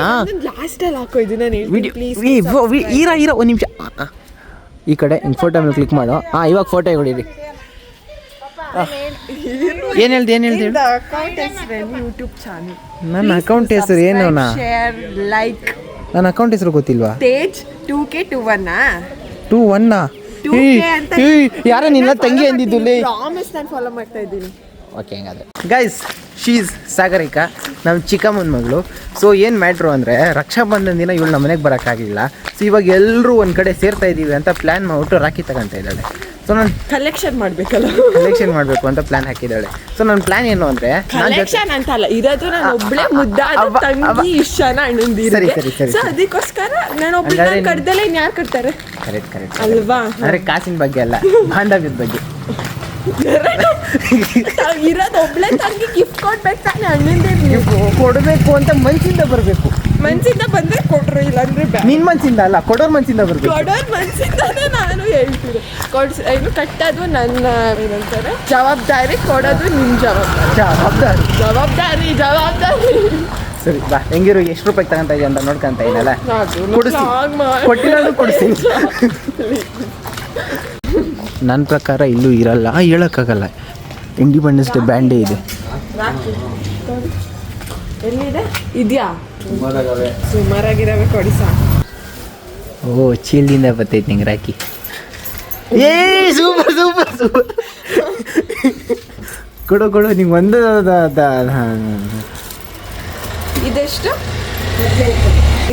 ಈರ ಈರ ಒಂದು ನಿಮಿಷ. ಈ ಕಡೆ ಹಿಂಗೆ ಫೋಟೋ ಮೇಲೆ ಕ್ಲಿಕ್ ಮಾಡು. ಹಾಂ ಇವಾಗ ಫೋಟೋ ಹೊಡೀರಿ ಏನು ಹೇಳ್ದು ಏನು ಹೇಳ್ದು ಹೇಳು? ಅಕೌಂಟ್ ಹೆಸರೇನು ಯೂಟ್ಯೂಬ್ ಚಾನಲ್ ನನ್ನ ಅಕೌಂಟ್ ಹೆಸರು ಏನು ಶೇರ್ ಲೈಕ್ ನನ್ನ ಅಕೌಂಟ್ ಹೆಸರು ಗೊತ್ತಿಲ್ವಾ? Tej two K two one two ಒನ್ನಾ 2K ಅಂತ- ಯಾರ ನಿನ್ನ ತಂಗಿ ಅಂದಿದ್ದು ಪ್ರಾಮಿಸ್ ನಾನು ಫಾಲೋ ಮಾಡ್ತಾ ಇದ್ದೀನಿ. ಓಕೆ ಹಂಗಾದ್ರೆ. ಗೈಸ್ ಶೀಸ್ ಸಾಗರಿಕಾ ನಮ್ಮ ಚಿಕ್ಕಮ್ಮನ ಮಗಳು. ಸೊ ಏನು ಮ್ಯಾಟ್ರು ಅಂದರೆ ರಕ್ಷಾಬಂಧನ ದಿನ ಇವಳು ನಮ್ಮ ಮನೆಗೆ ಬರೋಕ್ಕಾಗಿಲ್ಲ. ಸೊ ಇವಾಗ ಎಲ್ಲರೂ ಒಂದು ಕಡೆ ಸೇರ್ತಾ ಇದ್ದೀವಿ ಅಂತ ಪ್ಲ್ಯಾನ್ ಮಾಡಿಬಿಟ್ಟು ರಾಖಿ ತಗೊಂತ ಇದ್ದಾಳೆ. ಸೊ ನಾನು ಕಲೆಕ್ಷನ್ ಮಾಡಬೇಕಲ್ಲ. ಕಲೆಕ್ಷನ್ ಮಾಡಬೇಕು ಅಂತ ಪ್ಲ್ಯಾನ್ ಹಾಕಿದ್ದಾಳೆ. ಸೊ ನನ್ನ ಪ್ಲ್ಯಾನ್ ಏನು ಅಂದರೆ ಕಲೆಕ್ಷನ್ ಅಂತ ಅಲ್ಲ ಇರೋದು ನಾನು ಮುದ್ದಾದ. ತಂಗಿ ಇಷ್ಟನ ಅಣ್ಣಂದಿ ಸರಿ, ಸರಿ, ಸರಿ, ಸೊ. ಅದಕ್ಕೋಸ್ಕರ ನಾನು ಕಟ್ತಾರೆ? ಕರೆಕ್ಟ್ ಕರೆಕ್ಟ್ ಅಲ್ವಾ? ಅಂದರೆ ಕಾಸಿನ ಬಗ್ಗೆ ಅಲ್ಲ ಬಾಂಧವ್ಯದ ಬಗ್ಗೆ. ಇರೋದು ಒಬ್ಳೆ ತಂಗಿ ಗಿಫ್ಟ್ ಕೊಡ್ಬೇಕು ತಾನೆ ಹಣ್ಣಿಂದ ನೀವು. ಕೊಡಬೇಕು ಅಂತ ಮನ್ಸಿಂದ ಬರಬೇಕು. ಮನ್ಸಿಂದ ಬಂದ್ರೆ ಕೊಟ್ರು ಇಲ್ಲಾಂದ್ರೆ ನಿನ್ ಮನ್ಸಿಂದ ಅಲ್ಲ ಕೊಡೋರ್ ಮನ್ಸಿಂದ ಬರಬೇಕು. ಕೊಡೋರ್ ಮನ್ಸಿಂದಾನೆ ನಾನು ಹೇಳ್ತೀನಿ. ಕೊಡ್ಸ್ ಏನು ಕಟ್ಟೋದು ನನ್ನ ಏನಂತಾರೆ? ಜವಾಬ್ದಾರಿ ಕೊಡೋದು ನಿಮ್ ಜವಾಬ್ದಾರಿ. ಜವಾಬ್ದಾರಿ. ಜವಾಬ್ದಾರಿ ಸರಿ ಬಾ. ಹೆಂಗಿರು ಎಷ್ಟು ರೂಪಾಯಿ ತಗೊಂತ ಇದೆಯಾ ಅಂತ ನೋಡ್ಕೊಂತ ಇದೆಯಲ್ಲ ಕೊಡಿಸಿ ಕೊಟ್ಟಿರೋದು ಕೊಡಿಸ್ತೀನಿ. (laughs) (laughs) ನನ್ನ ಪ್ರಕಾರ ಇಲ್ಲೂ ಇರಲ್ಲ. ಹೇಳೋಕ್ಕಾಗಲ್ಲ. ಇಂಡಿಪೆಂಡೆನ್ಸ್ ಡೇ ಬ್ಯಾಂಡೇ ಇದೆ. ಇದ್ಯಾ? ಸುಮಾರಾಗಿರವೆ ಕೊಡಿ ಓ ಚೀಲ್ದಿಂದ ಬರ್ತೈತೆ ನಿಂಗೆ ರಾಕಿ. ಏ ಸೂಪರ್ ಸೂಪರ್ ಸೂಪರ್ ಕೊಡು ಕೊಡು ನಿಂಗೆ ಒಂದು ಇದೆಷ್ಟು?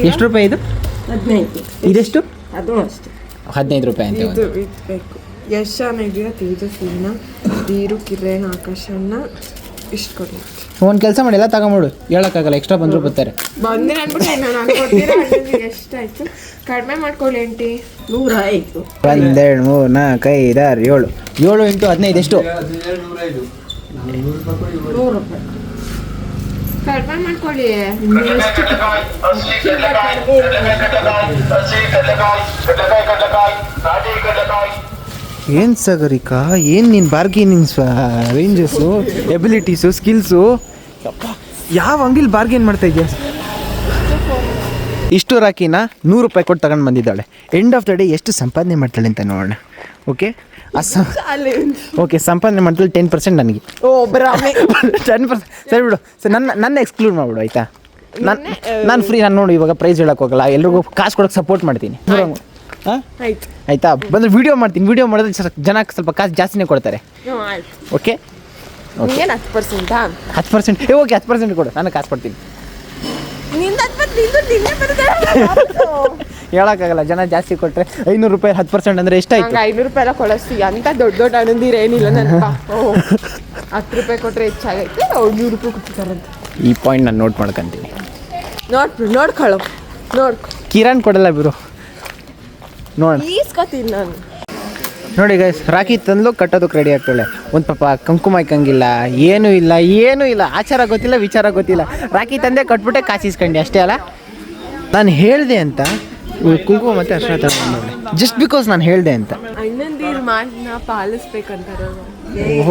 ಎಷ್ಟು ರೂಪಾಯಿ ಇದು? ಹದಿನೈದು. ಇದೆಷ್ಟು? ಅದು ಅಷ್ಟೇ. ಹದಿನೈದು ರೂಪಾಯಿ ಅಂತ ಬೇಕು. ಎಷ್ಟು ಚೆನ್ನಾಗಿದೆಯೋ ತೇಜಸ್ವಿನ ನೀರು ಕಿರೇನ ಆಕಾಶನ ಇಷ್ಟು ಕೊಡಿ ಒಂದು ಕೆಲಸ ಮಾಡಿ ಎಲ್ಲ ತಗೊಂಬಿಡು ಹೇಳೋಕ್ಕಾಗಲ್ಲ ಎಕ್ಸ್ಟ್ರಾ ಬಂದರೂ ಬರ್ತಾರೆ. ಬಂದ್ರೆ ಅನ್ಬಿಟ್ಟು ನಾನು ಅನ್ಕೊತೀರ ಎಷ್ಟಾಯ್ತು? ಕಡಿಮೆ ಮಾಡ್ಕೊಳ್ಳಿ ಆಂಟಿ. ನೂರ ಆಯ್ತು ಒಂದೆರಡು ಮೂರು ನಾಲ್ಕು ಐದು ಆರು ಏಳು. ಏಳು ಎಂಟು ಹದಿನೈದು ಎಷ್ಟು? ನೂರು ರೂಪಾಯಿ ಕಡಿಮೆ ಮಾಡ್ಕೊಳ್ಳಿ. ಏನು ಸಗರಿಕಾ? ಏನು ನಿನ್ನ ಬಾರ್ಗೇನಿಂಗ್ ರೇಂಜಸ್ಸು ಎಬಿಲಿಟೀಸು ಸ್ಕಿಲ್ಸು ಯಾವ ಅಂಗಿಲ್ ಬಾರ್ಗೇನ್ ಮಾಡ್ತಾ ಇದೆಯಾ? ಇಷ್ಟು ರಾಕಿನ ನೂರು ರೂಪಾಯಿ ಕೊಟ್ಟು ತಗೊಂಡು ಬಂದಿದ್ದಾಳೆ. ಎಂಡ್ ಆಫ್ ದ ಡೇ ಎಷ್ಟು ಸಂಪಾದನೆ ಮಾಡ್ತಾಳೆ ಅಂತ ನೋಡೋಣ. ಓಕೆ ಓಕೆ ಸಂಪಾದನೆ ಮಾಡ್ತಾಳೆ ಟೆನ್ ಪರ್ಸೆಂಟ್ ನನಗೆ. ಟೆನ್ ಪರ್ಸೆಂಟ್ ಸರಿ ಬಿಡು. ಸರ್ ನನ್ನ ನನ್ನ ಎಕ್ಸ್ಕ್ಲೂಡ್ ಮಾಡ್ಬಿಡು ಆಯಿತಾ? ನಾನು ನಾನು ಫ್ರೀ ನಾನು ನೋಡು ಇವಾಗ ಪ್ರೈಸ್ ಹೇಳಕ್ಕೆ ಹೋಗಲ್ಲ. ಎಲ್ರಿಗೂ ಕಾಸು ಕೊಡೋಕೆ ಸಪೋರ್ಟ್ ಮಾಡ್ತೀನಿ. ಆಯ್ತು. ಆಯ್ತಾ? ಬಂದ್ರೆ ವಿಡಿಯೋ ಮಾಡ್ತೀನಿ. ವಿಡಿಯೋ ಮಾಡಿದ್ರೆ ಸ್ವಲ್ಪ ಜನ ಸ್ವಲ್ಪ ಕಾಸು ಜಾಸ್ತಿನೇ ಕೊಡ್ತಾರೆ. ಓಕೆ ಏನು ಹತ್ತು ಪರ್ಸೆಂಟಾ ಹತ್ತು ಪರ್ಸೆಂಟ್ ಏ ಓಕೆ ಹತ್ತು ಪರ್ಸೆಂಟ್ ಕೊಡು. ನಾನು ಕಾಸು ಕೊಡ್ತೀನಿ. ಹೇಳೋಕ್ಕಾಗಲ್ಲ. ಜನ ಜಾಸ್ತಿ ಕೊಟ್ಟರೆ ಐನೂರು ರೂಪಾಯಿ ಹತ್ತು ಪರ್ಸೆಂಟ್ ಅಂದ್ರೆ ಎಷ್ಟಾಯ್ತು? ಆಯ್ತು ಐನೂರು ರೂಪಾಯಿ ಎಲ್ಲ ಕೊಡಿಸ್ತೀವಿ ಅಂತ ದೊಡ್ಡ ದೊಡ್ಡ ಅಣ್ಣಂದಿರ ಏನಿಲ್ಲ ನನ್ನ ಹತ್ತು ರೂಪಾಯಿ ಕೊಟ್ರೆ ಹೆಚ್ಚಾಗೈತೆ. ಅವ್ರು ನೂರು ರೂಪಾಯಿ ಕೊಡ್ತಾರಂತೆ ಈ ಪಾಯಿಂಟ್ ನಾನು ನೋಟ್ ಮಾಡ್ಕೊಂತೀನಿ. ನೋಡ್ ನೋಡ್ಕೊಳ್ಳೋ. ನೋಡ್ಕೊ. ಕಿರಣ್ ಕೊಡಲ್ಲ ಬಿರು ನೋಡ ಈಸ್ಕೊತೀನಿ ನಾನು. ನೋಡಿ ಗೈಸ್ ರಾಖಿ ತಂದ್ಲು ಕಟ್ಟೋದಕ್ಕೆ ರೆಡಿ ಆಗ್ತಾಳೆ. ಒಂದು ಪಾಪ ಕುಂಕುಮ ಹಾಕಂಗಿಲ್ಲ ಏನೂ ಇಲ್ಲ ಏನೂ ಇಲ್ಲ ಆಚಾರ ಗೊತ್ತಿಲ್ಲ ವಿಚಾರ ಗೊತ್ತಿಲ್ಲ. ರಾಖಿ ತಂದೆ ಕಟ್ಬಿಟ್ಟೆ ಕಾಸಿ ಇಸ್ಕೊಂಡೆ ಅಷ್ಟೇ ಅಲ್ಲ? ನಾನು ಹೇಳಿದೆ ಅಂತ ಕುಂಕುಮ ಮತ್ತೆ ಅರ್ಶನ ಜಸ್ಟ್ ಬಿಕಾಸ್ ನಾನು ಹೇಳಿದೆ ಅಂತ.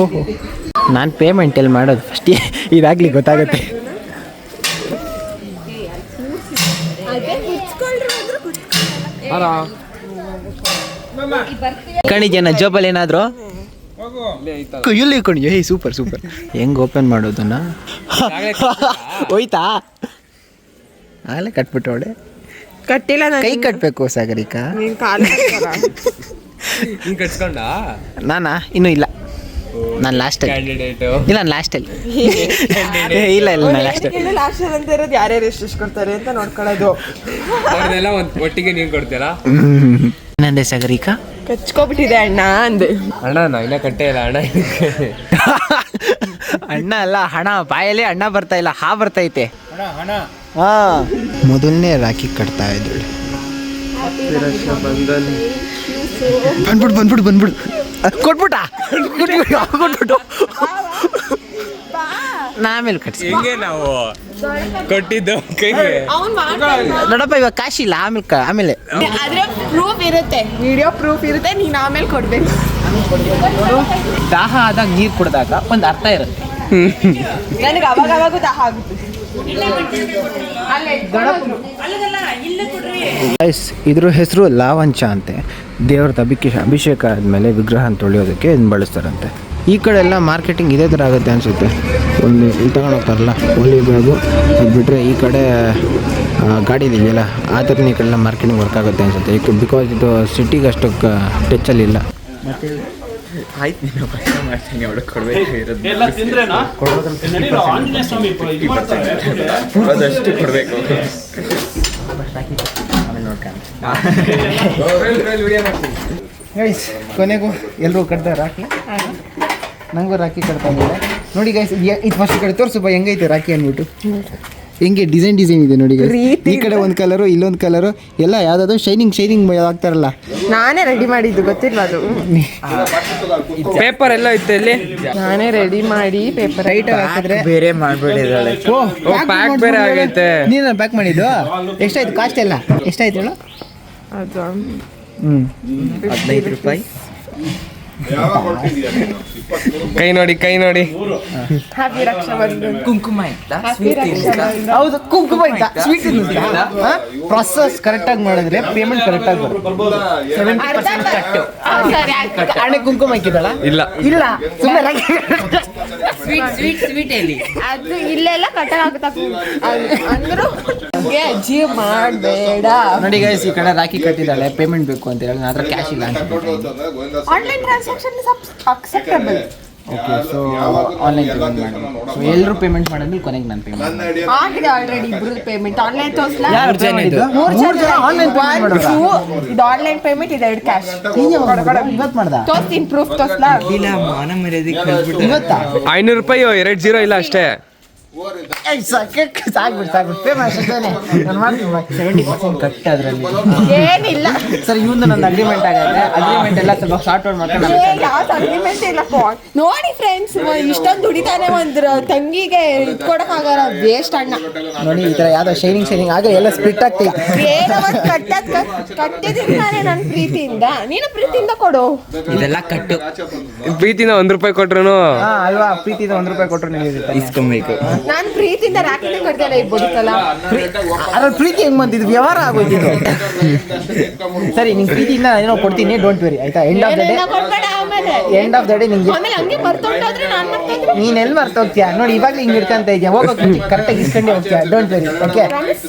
ಓಹೋ. ನಾನು ಪೇಮೆಂಟ್ ಎಲ್ಲಿ ಮಾಡೋದು? ಫಸ್ಟ್ ಇದಾಗಲಿ ಗೊತ್ತಾಗುತ್ತೆ. ಅದೇ ಕುಚ್ಕೊಳ್ರಿ ಅಂದ್ರು ಕುಚ್ಕೊಳ್ಳಲ್ಲ ಕಣಿಜನ ಜೋಬಲ್ ಏನಾದ್ರು? ಇಲ್ಲಿ ಕಣಿ ಏಯ್ ಸೂಪರ್ ಸೂಪರ್ ಹೆಂಗ್ ಓಪನ್ ಮಾಡೋದನ್ನ? ಹೋಯ್ತಾ? ಆಗಲೇ ಕಟ್ಬಿಟ್ಟವಳೆ ಕಟ್ಟಿಲ್ಲ ಕೈ ಕಟ್ಬೇಕು ಸಾಗರಿಕಾ? ನೀನ್ ಇನ್ನೂ ಇಲ್ಲ. ನಾನು ಲಾಸ್ಟ್ ಇಲ್ಲ ನಾನು ಲಾಸ್ಟಲ್ಲಿ ಇಲ್ಲ ಇಲ್ಲ ನಾನು ಲಾಸ್ಟ್ ಲಾಸ್ಟ್ ಅಂತ ಇರೋದು ಯಾರ್ಯಾರು ಎಷ್ಟು ಎಷ್ಟು ಕೊಡ್ತಾರೆ ಅಂತ ನೋಡ್ಕೊಳ್ಳೋದು. ಒಟ್ಟಿಗೆ ನೀನ್ ಕೊಡ್ತೀರಾ ನಂದೆ ಸಾಗರಿಕಾ? ಕಚ್ಕೊಬಿಟ್ಟಿದೆ ಅಣ್ಣ ಅಂದೆ. ಅಣ್ಣ ನಾ ಇನ್ನ ಕಟ್ಟೆ ಇಲ್ಲ ಅಣ್ಣ ಅಣ್ಣ ಅಲ್ಲ ಹಣ ಬಾಯಲ್ಲಿ ಅಣ್ಣ ಬರ್ತಾ ಇಲ್ಲ ಹಾ ಬರ್ತೈತೆ ಹಾ. ಮೊದಲನೇ ರಾಖಿ ಕಟ್ತಾ ಇದ್ದಳು. ಬಂದ್ಬಿಡು ಬಂದ್ಬಿಡು ಬಂದ್ಬಿಡು. ಕೊಟ್ಬಿಟ್ಟು ಕೊಟ್ಬಿಟ್ಟು. ನಾ ಆಮೇಲೆ ಕಟ್ಸಿ ಹೆಂಗೆ ನಾವು ಕೊಟ್ಟಿದ್ದು ಕೈಗೆ? ಅವ್ನ್ ನೋಡಪ್ಪ ಇವಾಗ ಕಾಶಿಲ್ಲ ಆಮೇಲೆ ಕ- ಆಮೇಲೆ. ಆದ್ರೆ ಪ್ರೂಫ್ ಇರುತ್ತೆ. ವಿಡಿಯೋ ಪ್ರೂಫ್ ಇರುತ್ತೆ ನೀನು ಆಮೇಲೆ ಕೊಡ್ಬೇಕು. ದಾಹ ಆದಾಗ ನೀರು ಕುಡಿದಾಗ ಒಂದು ಅರ್ಥ ಇರುತ್ತೆ. ನನಗೆ ಅವಾಗ ಅವಾಗ ದಾಹ ಆಗುತ್ತೆ. ಗೈಸ್ ಇದ್ರ ಹೆಸರು ಲಾವಂಚ ಅಂತೆ. ದೇವ್ರದ್ದು ಅಭಿಷೇಕ ಅಭಿಷೇಕ ಆದಮೇಲೆ ವಿಗ್ರಹ ತೊಳೆಯೋದಕ್ಕೆ ಇದನ್ನ ಬಳಸ್ತಾರಂತೆ. ಈ ಕಡೆ ಎಲ್ಲ ಮಾರ್ಕೆಟಿಂಗ್ ಇದೇ ಥರ ಆಗುತ್ತೆ ಅನಿಸುತ್ತೆ. ಒಂದು ಇಲ್ಲಿ ತಗೊಂಡೋಗ್ತಾರಲ್ಲ ಓಲಿ ಬ್ಯಾಗು ಅದು ಬಿಟ್ಟರೆ ಈ ಕಡೆ ಗಾಡಿ ಇದೆಯಲ್ಲ ಆ ಥರ ಈ ಕಡೆ ಎಲ್ಲ ಮಾರ್ಕೆಟಿಂಗ್ ವರ್ಕ್ ಆಗುತ್ತೆ ಅನಿಸುತ್ತೆ. ಏಕೆ ಬಿಕಾಸ್ ಇದು ಸಿಟಿಗೆ ಅಷ್ಟು ಟಚ್ಚಲ್ಲಿ ಇಲ್ಲ. ಆಯ್ತು ನೀನು ಫಸ್ಟ್ ಮಾಡ್ತೀನಿ ಅವಳು ಕೊಡ್ಬೇಕು ಇರೋದು. ಅದಷ್ಟು ಕೊಡ್ಬೇಕು. ಗೈಸ್ ಕೊನೆಗೂ ಎಲ್ಲರೂ ಕಟ್ತಾರ ರಾಖಿ ನನಗೂ ರಾಖಿ ಕಟ್ತಾ ಇದ್ದಾರೆ. ನೋಡಿ ಗೈಸ್ ಇದು ಫಸ್ಟ್ ಕಡೆ ತೋರಿಸಪ್ಪ ಹೆಂಗೈತೆ ರಾಖಿ ಅಂದ್ಬಿಟ್ಟು. ಹೆಂಗೆ ಡಿಸೈನ್ ಡಿಸೈನ್ ಇದೆ ನೋಡಿ. ಈ ಕಡೆ ಒಂದು ಕಲರು ಇಲ್ಲೊಂದು ಕಲರು ಎಲ್ಲ ಯಾವ್ದಾದ್ರು ಶೈನಿಂಗ್ ಶೈನಿಂಗ್ ಆಗ್ತಾರಲ್ಲ. ನಾನೇ ರೆಡಿ ಮಾಡಿದ್ದು ಗೊತ್ತಿಲ್ಲ ಅದು? ಪೇಪರ್ ಎಲ್ಲ ಇತ್ತು ಇಲ್ಲಿ. ನಾನೇ ರೆಡಿ ಮಾಡಿ ಪೇಪರ್ ರೈಟ್ ಹಾಕಿದ್ರೆ ಬೇರೆ ಮಾಡ್ಬಿಟ್ಟಿದ್ದಾಳೆ. ಓ pack ಬೇರೆ ಆಗೈತೆ. ನೀನು ಪ್ಯಾಕ್ ಮಾಡಿದ್ದು? ಎಷ್ಟಾಯ್ತು ಕಾಸ್ಟ್ ಎಲ್ಲ? ಎಷ್ಟಾಯ್ತು ಹೇಳು? ಅದು ಹ್ಞೂ ಹದಿನೈದು ರೂಪಾಯಿ. ಕೈ ನೋಡಿ ಕೈ ನೋಡಿ. ಹ್ಯಾಪಿ ರಕ್ಷಾ ಬಂಧನ್ ಕುಂಕುಮ ಹೌದು ಕುಂಕುಮ ಆಯ್ತಾ ಸ್ವೀಟ್ ಪ್ರೊಸೆಸ್ ಕರೆಕ್ಟಾಗಿ ಮಾಡಿದ್ರೆ ಪೇಮೆಂಟ್ ಕರೆಕ್ಟಾಗಿ ಬರುತ್ತೆ. ಹಣೆ ಕುಂಕುಮ ಹಾಕಿದಳ ಇಲ್ಲ. ಇಲ್ಲ. ಸುಮ್ಮನೆ ಅದು ಇಲ್ಲೆಲ್ಲ ಕಟ್ಟಾಗುತ್ತ ಅಂದ್ರು ಹಂಗೆ ಅಜ್ಜಿ ಮಾಡಬೇಡ. ನೋಡಿ ಗೈಸ್ ಈ ಕಡೆ ರಾಖಿ ಕಟ್ಟಿದ್ದಾಳೆ. ಪೇಮೆಂಟ್ ಬೇಕು ಅಂತ ಹೇಳಿ. ನನ್ನ ಕ್ಯಾಶ್ ಇಲ್ಲ ಅಂತ online transaction acceptable okay so online payment ಮಾಡಿ ಸೊ ಎಲ್ಲರೂ ಪೇಮೆಂಟ್ ಮಾಡಿದ್ಮೇಲೆ ಕೊನೆಗೆ ನಾನು ಪೇಮೆಂಟ್ ಆಗಿದೆ ಆಲ್ರೆಡಿ ಇಬ್ರು ಪೇಮೆಂಟ್ ಆನ್ಲೈನ್ ತೋರ್ಸ್ಲಾ? ಯಾರು ಜನ ಇದು ಮೂರು ಜನ ಆನ್ಲೈನ್ ಪೇಮೆಂಟ್ ಮಾಡೋದು? ಇದು ಆನ್ಲೈನ್ ಪೇಮೆಂಟ್ ಇದೆ ಎರಡು ಕ್ಯಾಶ್ ಇವತ್ತು ಮಾಡ್ದ? ತೋರ್ಸ್ತೀನಿ ಪ್ರೂಫ್ ತೋರ್ಸ್ಲಾ? ಇವತ್ತಾ ಐನೂರು ರೂಪಾಯಿ ಎರಡು ಜೀರೋ ಇಲ್ಲ ಅಷ್ಟೇ. ಏಯ್ ಸಾಕು ಸಾಕ್ಬಿಟ್ಟು ಸಾಕ್ಬಿಟ್ಟು ಪೇ ಮಾಡಿ ನಾನು ಮಾಡ್ತೀನಿ ಸೆವೆಂಟಿ ಪರ್ಸೆಂಟ್ ಕಟ್ ಅದರಲ್ಲಿ. ಏನಿಲ್ಲ. ಸರ್ ಇವಂದು ನನ್ನ ಅಗ್ರಿಮೆಂಟ್ ಆಗುತ್ತೆ ಅಗ್ರಿಮೆಂಟ್ ಎಲ್ಲ ಸ್ವಲ್ಪ ಶಾರ್ಟ್ ಔಟ್ ಮಾಡ್ಕೊಂಡು ಅಗ್ರಿಮೆಂಟ್ ಇಲ್ಲ ನೋಡಿ ಫ್ರೆಂಡ್ಸ್ ಇಷ್ಟೊಂದು ದುಡಿತಾನೆ ಒಂದ್ರ ತಂಗಿಗೆ ಇಟ್ಕೊಡಕ್ ಆಗಲ್ಲ ವೇಸ್ಟ್ ಅಣ್ಣ ನೋಡಿ ಈ ಥರ ಯಾವ್ದೋ ಶೈನಿಂಗ್ ಶೈನಿಂಗ್ ಆಗ ಎಲ್ಲ ಸ್ಪ್ಲಿಟ್ ಆಗ್ತೈತೆ ಏನೋ ಒಂದ್ ಕಟ್ಟದ್ ನನ್ನ ಪ್ರೀತಿಯಿಂದ. ನೀನು ಪ್ರೀತಿಯಿಂದ ಕೊಡು. ಇದೆಲ್ಲ ಕಟ್ಟು ಪ್ರೀತಿನ ಒಂದ್ ರೂಪಾಯಿ ಕೊಟ್ರು ಅಲ್ವಾ? ಪ್ರೀತಿಯಿಂದ ಒಂದು ರೂಪಾಯಿ ಕೊಟ್ರು ನೀವು ಇಸ್ಕೊಬೇಕು. ನಾನು ಪ್ರೀತಿಯಿಂದ ರಾಕಿನೇ ಕೊಡ್ತೇನೆ ಈ ಬದುಕಲ್ಲ ಅದ್ರ ಪ್ರೀತಿ ಹೆಂಗ್ ಬಂದಿದ್ದು? ವ್ಯವಹಾರ ಆಗೋಯ್ತಿದ್ದು (laughs) ಸರಿ ನಿಂಗೆ ಪ್ರೀತಿಯಿಂದ ಏನೋ ಕೊಡ್ತೀನಿ ಡೋಂಟ್ ವೆರಿ ಆಯ್ತಾ? End of the day end of the day ನಿಂಗೆ ಆಮೇಲೆ ಹಂಗೆ ಮರ್ತೊಂಡಾದ್ರೆ ನಾನು ಮರ್ತೋದ್ರೆ ನೀನ್ ಎಲ್ಲಿ ಮರ್ತ ಹೋಗ್ತೀಯಾ ನೋಡಿ ಇವಾಗ ಹಿಂಗೆ ಇಟ್ಕೊಂತ ಇದೆಯಾ? ಕರೆಕ್ಟ್ ಕರೆಕ್ಟಾಗಿ ಇಸ್ಕೊಂಡೆ ಹೋಗ್ತೀಯ? ಡೋಂಟ್ ವೆರಿ ಓಕೆ ಪ್ರಾಮಿಸ್